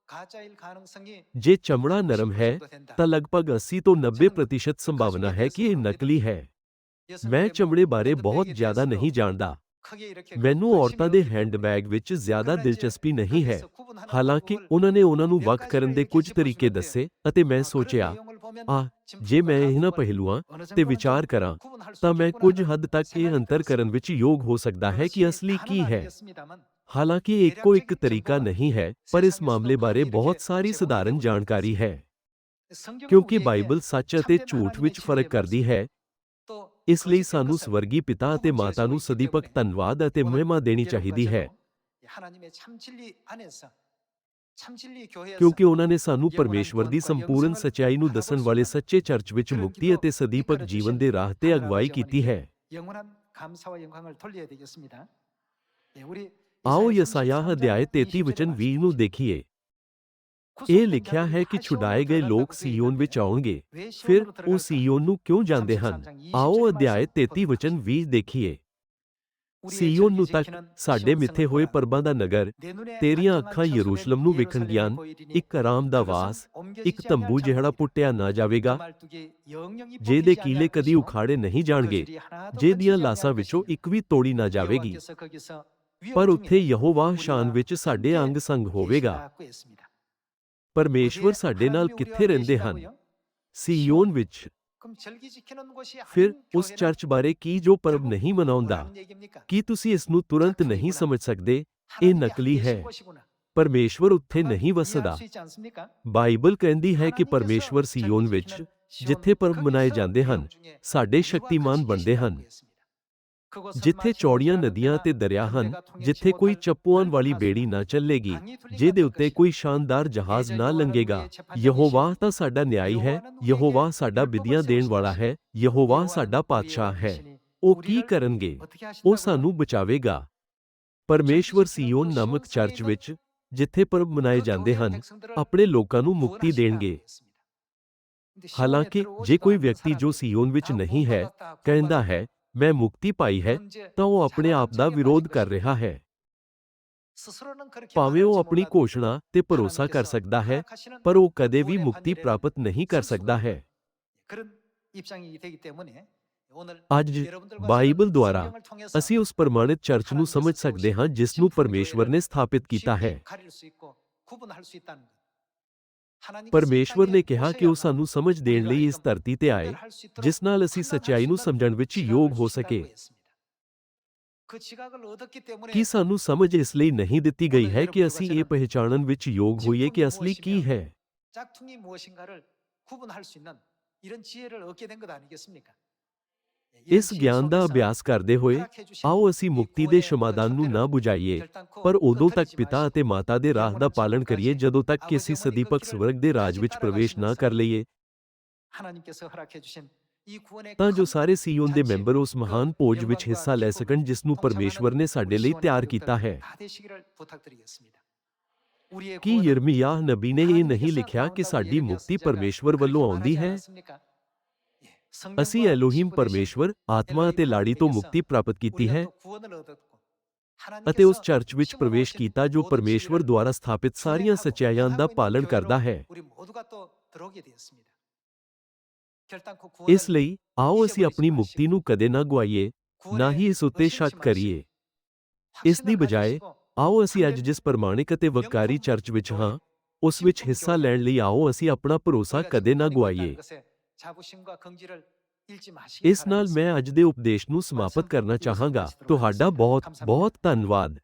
Speaker 1: ਜੇ ਚਮੜਾ ਨਰਮ ਹੈ ਤਾਂ ਲਗਭਗ 80 ਤੋਂ 90% ਸੰਭਾਵਨਾ ਹੈ ਕਿ ਇਹ ਨਕਲੀ ਹੈ। ਮੈਂ ਚਮੜੇ ਬਾਰੇ ਬਹੁਤ ਜ਼ਿਆਦਾ ਨਹੀਂ ਜਾਣਦਾ। ਮੈਨੂੰ ਔਰਤਾਂ ਦੇ ਹੈਂਡਬੈਗ ਵਿੱਚ ਜ਼ਿਆਦਾ ਦਿਲਚਸਪੀ ਨਹੀਂ ਹੈ। ਹਾਲਾਂਕਿ ਉਹਨਾਂ ਨੇ ਉਹਨਾਂ ਨੂੰ ਵੱਖ ਕਰਨ ਦੇ ਕੁਝ ਤਰੀਕੇ ਦੱਸੇ ਅਤੇ ਮੈਂ ਸੋਚਿਆ ਆ ਜੇ ਮੈਂ ਇਹਨਾਂ ਪਹਿਲੂਆਂ ਤੇ ਵਿਚਾਰ ਕਰਾਂ ਤਾਂ ਮੈਂ ਕੁਝ ਹੱਦ ਤੱਕ ਇਹ ਅੰਤਰ ਕਰਨ ਵਿੱਚ ਯੋਗ ਹੋ ਸਕਦਾ ਹੈ ਕਿ ਅਸਲੀ ਕੀ ਹੈ। ਹਾਲਾਂਕਿ ਇੱਕੋ ਇੱਕ ਤਰੀਕਾ ਨਹੀਂ ਹੈ ਪਰ ਇਸ ਮਾਮਲੇ ਬਾਰੇ ਬਹੁਤ ਸਾਰੀ ਸਧਾਰਨ ਜਾਣਕਾਰੀ ਹੈ। ਕਿਉਂਕਿ ਬਾਈਬਲ ਸੱਚ ਅਤੇ ਝੂਠ ਵਿੱਚ ਫ਼ਰਕ ਕਰਦੀ ਹੈ। ਇਸ ਲਈ ਸਾਨੂੰ ਸਵਰਗੀ ਪਿਤਾ ਅਤੇ ਮਾਤਾ ਨੂੰ ਸਦੀਪਕ ਧੰਨਵਾਦ ਅਤੇ ਮਹਿਮਾ ਦੇਣੀ ਚਾਹੀਦੀ ਹੈ। ਕਿਉਂਕਿ ਉਹਨਾਂ ਨੇ ਸਾਨੂੰ ਪਰਮੇਸ਼ਵਰ ਦੀ ਸੰਪੂਰਨ ਸਚਾਈ ਨੂੰ ਦੱਸਣ ਵਾਲੇ ਸੱਚੇ ਚਰਚ ਵਿੱਚ ਮੁਕਤੀ ਅਤੇ ਸਦੀਪਕ ਜੀਵਨ ਦੇ ਰਾਹ ਤੇ ਅਗਵਾਈ ਕੀਤੀ ਹੈ। ਆਓ ਯਸਾਯਾਹ ਅਧਿਆਇ 33 ਵਚਨ 20 ਨੂੰ ਦੇਖੀਏ। ਇਹ ਲਿਖਿਆ ਹੈ ਕਿ ਛੁਡਾਏ ਗਏ ਲੋਕ ਸੀਯੋਨ ਵਿੱਚ ਆਉਣਗੇ। ਫਿਰ ਉਹ ਸੀਯੋਨ ਨੂੰ ਕਿਉਂ ਜਾਂਦੇ ਹਨ? ਆਓ ਅਧਿਆਇ 33 ਵਚਨ 20 ਦੇਖੀਏ। ਸੀਯੋਨ ਨੂੰ ਤੱਕ ਸਾਡੇ ਮਿੱਥੇ ਹੋਏ ਪਰਬਾਂ ਦਾ ਨਗਰ, ਤੇਰੀਆਂ ਅੱਖਾਂ ਯਰੂਸ਼ਲਮ ਨੂੰ ਵੇਖਣਗੀਆਂ ਇੱਕ ਆਰਾਮ ਦਾ ਵਾਸ, ਇੱਕ ਤੰਬੂ ਜਿਹੜਾ ਪੁੱਟਿਆ ਨਾ ਜਾਵੇਗਾ। ਜਿਹਦੇ ਕੀਲੇ ਕਦੀ ਉਖਾੜੇ ਨਹੀਂ ਜਾਣਗੇ ਜਿਹਦੀਆਂ ਲਾਸਾਂ ਵਿੱਚੋਂ ਇੱਕ ਵੀ ਤੋੜੀ ਨਾ ਜਾਵੇਗੀ। ਪਰ ਉੱਥੇ ਯਹੋਵਾ ਸ਼ਾਨ ਵਿੱਚ ਸਾਡੇ ਅੰਗ ਸੰਗ ਹੋਵੇਗਾ। ਪਰਮੇਸ਼ਵਰ ਸਾਡੇ ਨਾਲ ਕਿੱਥੇ ਰਹਿੰਦੇ ਹਨ ਸਿਯੋਨ ਵਿੱਚ ਫਿਰ ਉਸ ਚਰਚ ਬਾਰੇ ਕੀ ਜੋ ਪਰਬ ਨਹੀਂ ਮਨਾਉਂਦਾ ਕੀ ਤੁਸੀਂ ਇਸ ਨੂੰ ਤੁਰੰਤ ਨਹੀਂ ਸਮਝ ਸਕਦੇ ਇਹ ਨਕਲੀ ਹੈ ਪਰਮੇਸ਼ਵਰ ਉੱਥੇ ਨਹੀਂ ਵਸਦਾ ਬਾਈਬਲ ਕਹਿੰਦੀ ਹੈ ਕਿ ਪਰਮੇਸ਼ਵਰ ਸਿਯੋਨ ਵਿੱਚ ਜਿੱਥੇ ਪਰਬ ਮਨਾਏ ਜਾਂਦੇ ਹਨ ਸਾਡੇ ਸ਼ਕਤੀਮਾਨ ਬਣਦੇ ਹਨ ਜਿੱਥੇ ਚੌੜੀਆਂ ਨਦੀਆਂ ਤੇ ਦਰਿਆ ਹਨ ਜਿੱਥੇ ਕੋਈ ਚੱਪੂਆਂ ਵਾਲੀ ਬੇੜੀ ਨਾ ਚੱਲੇਗੀ ਜਿਹਦੇ ਉੱਤੇ ਕੋਈ ਸ਼ਾਨਦਾਰ ਜਹਾਜ਼ ਨਾ ਲੰਗੇਗਾ ਯਹੋਵਾ ਤਾਂ ਸਾਡਾ ਨਿਆਈ ਹੈ ਯਹੋਵਾ ਸਾਡਾ ਵਿਧੀਆਂ ਦੇਣ ਵਾਲਾ ਹੈ ਯਹੋਵਾ ਸਾਡਾ ਪਾਤਸ਼ਾਹ ਹੈ। ਉਹ ਕੀ ਕਰਨਗੇ? ਉਹ ਸਾਨੂੰ ਬਚਾਵੇਗਾ। ਪਰਮੇਸ਼ਵਰ ਸੀਓਨ ਨਾਮਕ ਚਰਚ ਵਿੱਚ ਜਿੱਥੇ ਪਰਬ ਮਨਾਏ ਜਾਂਦੇ ਹਨ ਆਪਣੇ ਲੋਕਾਂ ਨੂੰ ਮੁਕਤੀ ਦੇਣਗੇ। ਹਾਲਾਂਕਿ ਜੇ ਕੋਈ ਵਿਅਕਤੀ ਜੋ ਸੀਓਨ ਵਿੱਚ ਨਹੀਂ ਹੈ ਕਹਿੰਦਾ ਹੈ ਮੈਂ ਮੁਕਤੀ ਪਾਈ ਹੈ ਤਾਂ ਉਹ ਆਪਣੇ ਆਪ ਦਾ ਵਿਰੋਧ ਕਰ ਰਿਹਾ ਹੈ ਭਾਵੇਂ ਉਹ ਆਪਣੀ ਘੋਸ਼ਣਾ ਤੇ ਭਰੋਸਾ ਕਰ ਸਕਦਾ ਹੈ ਪਰ ਉਹ ਕਦੇ ਵੀ ਮੁਕਤੀ ਪ੍ਰਾਪਤ ਨਹੀਂ ਕਰ ਸਕਦਾ ਹੈ ਅੱਜ ਬਾਈਬਲ ਦੁਆਰਾ ਅਸੀਂ ਉਸ ਪ੍ਰਮਾਣਿਤ ਚਰਚ ਨੂੰ ਸਮਝ ਸਕਦੇ ਹਾਂ ਜਿਸ ਨੂੰ ਪਰਮੇਸ਼ਵਰ ਨੇ ਸਥਾਪਿਤ ਕੀਤਾ ਹੈ ਪਰਮੇਸ਼ਵਰ ਨੇ ਕਿਹਾ ਕਿ ਉਹ ਸਾਨੂੰ ਸਮਝ ਦੇਣ ਲਈ ਇਸ ਧਰਤੀ ਤੇ ਆਏ ਜਿਸ ਨਾਲ ਅਸੀਂ ਸੱਚਾਈ ਨੂੰ ਸਮਝਣ ਵਿੱਚ ਯੋਗ ਹੋ ਸਕੇ ਕੀ ਸਾਨੂੰ ਸਮਝ ਇਸ ਲਈ ਨਹੀਂ ਦਿੱਤੀ ਗਈ ਹੈ ਕਿ ਅਸੀਂ ਇਹ ਪਹਿਚਾਣਨ ਵਿੱਚ ਯੋਗ ਹੋਈਏ ਕਿ ਅਸਲੀ ਕੀ ਹੈ
Speaker 2: 짝퉁이 무엇인가를 구분할 수 있는 이런 지혜를 얻게 된 것 아니겠습니까?
Speaker 1: ਇਸ ਗਿਆਨ ਦਾ ਅਭਿਆਸ ਕਰਦੇ ਹੋਏ ਆਓ ਅਸੀਂ ਮੁਕਤੀ ਦੇ ਸ਼ਮਾਦਾਨ ਨੂੰ ਨਾ 부ਝਾਈਏ ਪਰ ਉਦੋਂ ਤੱਕ ਪਿਤਾ ਅਤੇ ਮਾਤਾ ਦੇ ਰਾਹ ਦਾ ਪਾਲਣ ਕਰੀਏ ਜਦੋਂ ਤੱਕ ਕਿ ਅਸੀਂ ਸਦੀਪਕ ਸਵਰਗ ਦੇ ਰਾਜ ਵਿੱਚ ਪ੍ਰਵੇਸ਼ ਨਾ ਕਰ ਲਈਏ। ਤਾਂ ਜੋ ਸਾਰੇ ਸੀਯੋਨ ਦੇ ਮੈਂਬਰ ਉਸ ਮਹਾਨ ਭੋਜ ਵਿੱਚ ਹਿੱਸਾ ਲੈ ਸਕਣ ਜਿਸ ਨੂੰ ਪਰਮੇਸ਼ਵਰ ਨੇ ਸਾਡੇ ਲਈ ਤਿਆਰ ਕੀਤਾ ਹੈ। ਕੀ ਯਰਮੀਯਾਹ ਨਬੀ ਨੇ ਇਹ ਨਹੀਂ ਲਿਖਿਆ ਕਿ ਸਾਡੀ ਮੁਕਤੀ ਪਰਮੇਸ਼ਵਰ ਵੱਲੋਂ ਆਉਂਦੀ ਹੈ? ਅਸੀਂ ਐਲੋਹੀਮ ਪਰਮੇਸ਼ਵਰ ਆਤਮਾ ਅਤੇ ਲਾੜੀ ਤੋਂ ਮੁਕਤੀ ਪ੍ਰਾਪਤ ਕੀਤੀ ਹੈ ਅਤੇ ਉਸ ਚਰਚ ਵਿੱਚ ਪ੍ਰਵੇਸ਼ ਕੀਤਾ ਜੋ ਪਰਮੇਸ਼ਵਰ ਦੁਆਰਾ ਸਥਾਪਿਤ ਸਾਰੀਆਂ ਸੱਚਾਈਆਂ ਦਾ ਪਾਲਣ ਕਰਦਾ ਹੈ। ਇਸ ਲਈ ਆਓ ਅਸੀਂ ਆਪਣੀ ਮੁਕਤੀ ਨੂੰ ਕਦੇ ਨਾ ਗਵਾਈਏ ਨਾ ਹੀ ਇਸ ਉੱਤੇ ਸ਼ੱਕ ਕਰੀਏ। ਇਸ ਦੀ ਬਜਾਏ ਆਓ ਅਸੀਂ ਅੱਜ ਜਿਸ ਪ੍ਰਮਾਣਿਕ ਅਤੇ ਵਕਾਰੀ ਚਰਚ ਵਿੱਚ ਹਾਂ ਉਸ ਵਿੱਚ ਹਿੱਸਾ ਲੈਣ ਲਈ ਆਓ ਅਸੀਂ ਆਪਣਾ ਭਰੋਸਾ ਕਦੇ ਨਾ ਗਵਾਈਏ ਇਸ ਨਾਲ ਮੈਂ ਅੱਜ ਦੇ ਉਪਦੇਸ਼ ਨੂੰ ਸਮਾਪਤ ਕਰਨਾ ਚਾਹਾਂਗਾ। ਤੁਹਾਡਾ ਬਹੁਤ ਬਹੁਤ ਧੰਨਵਾਦ।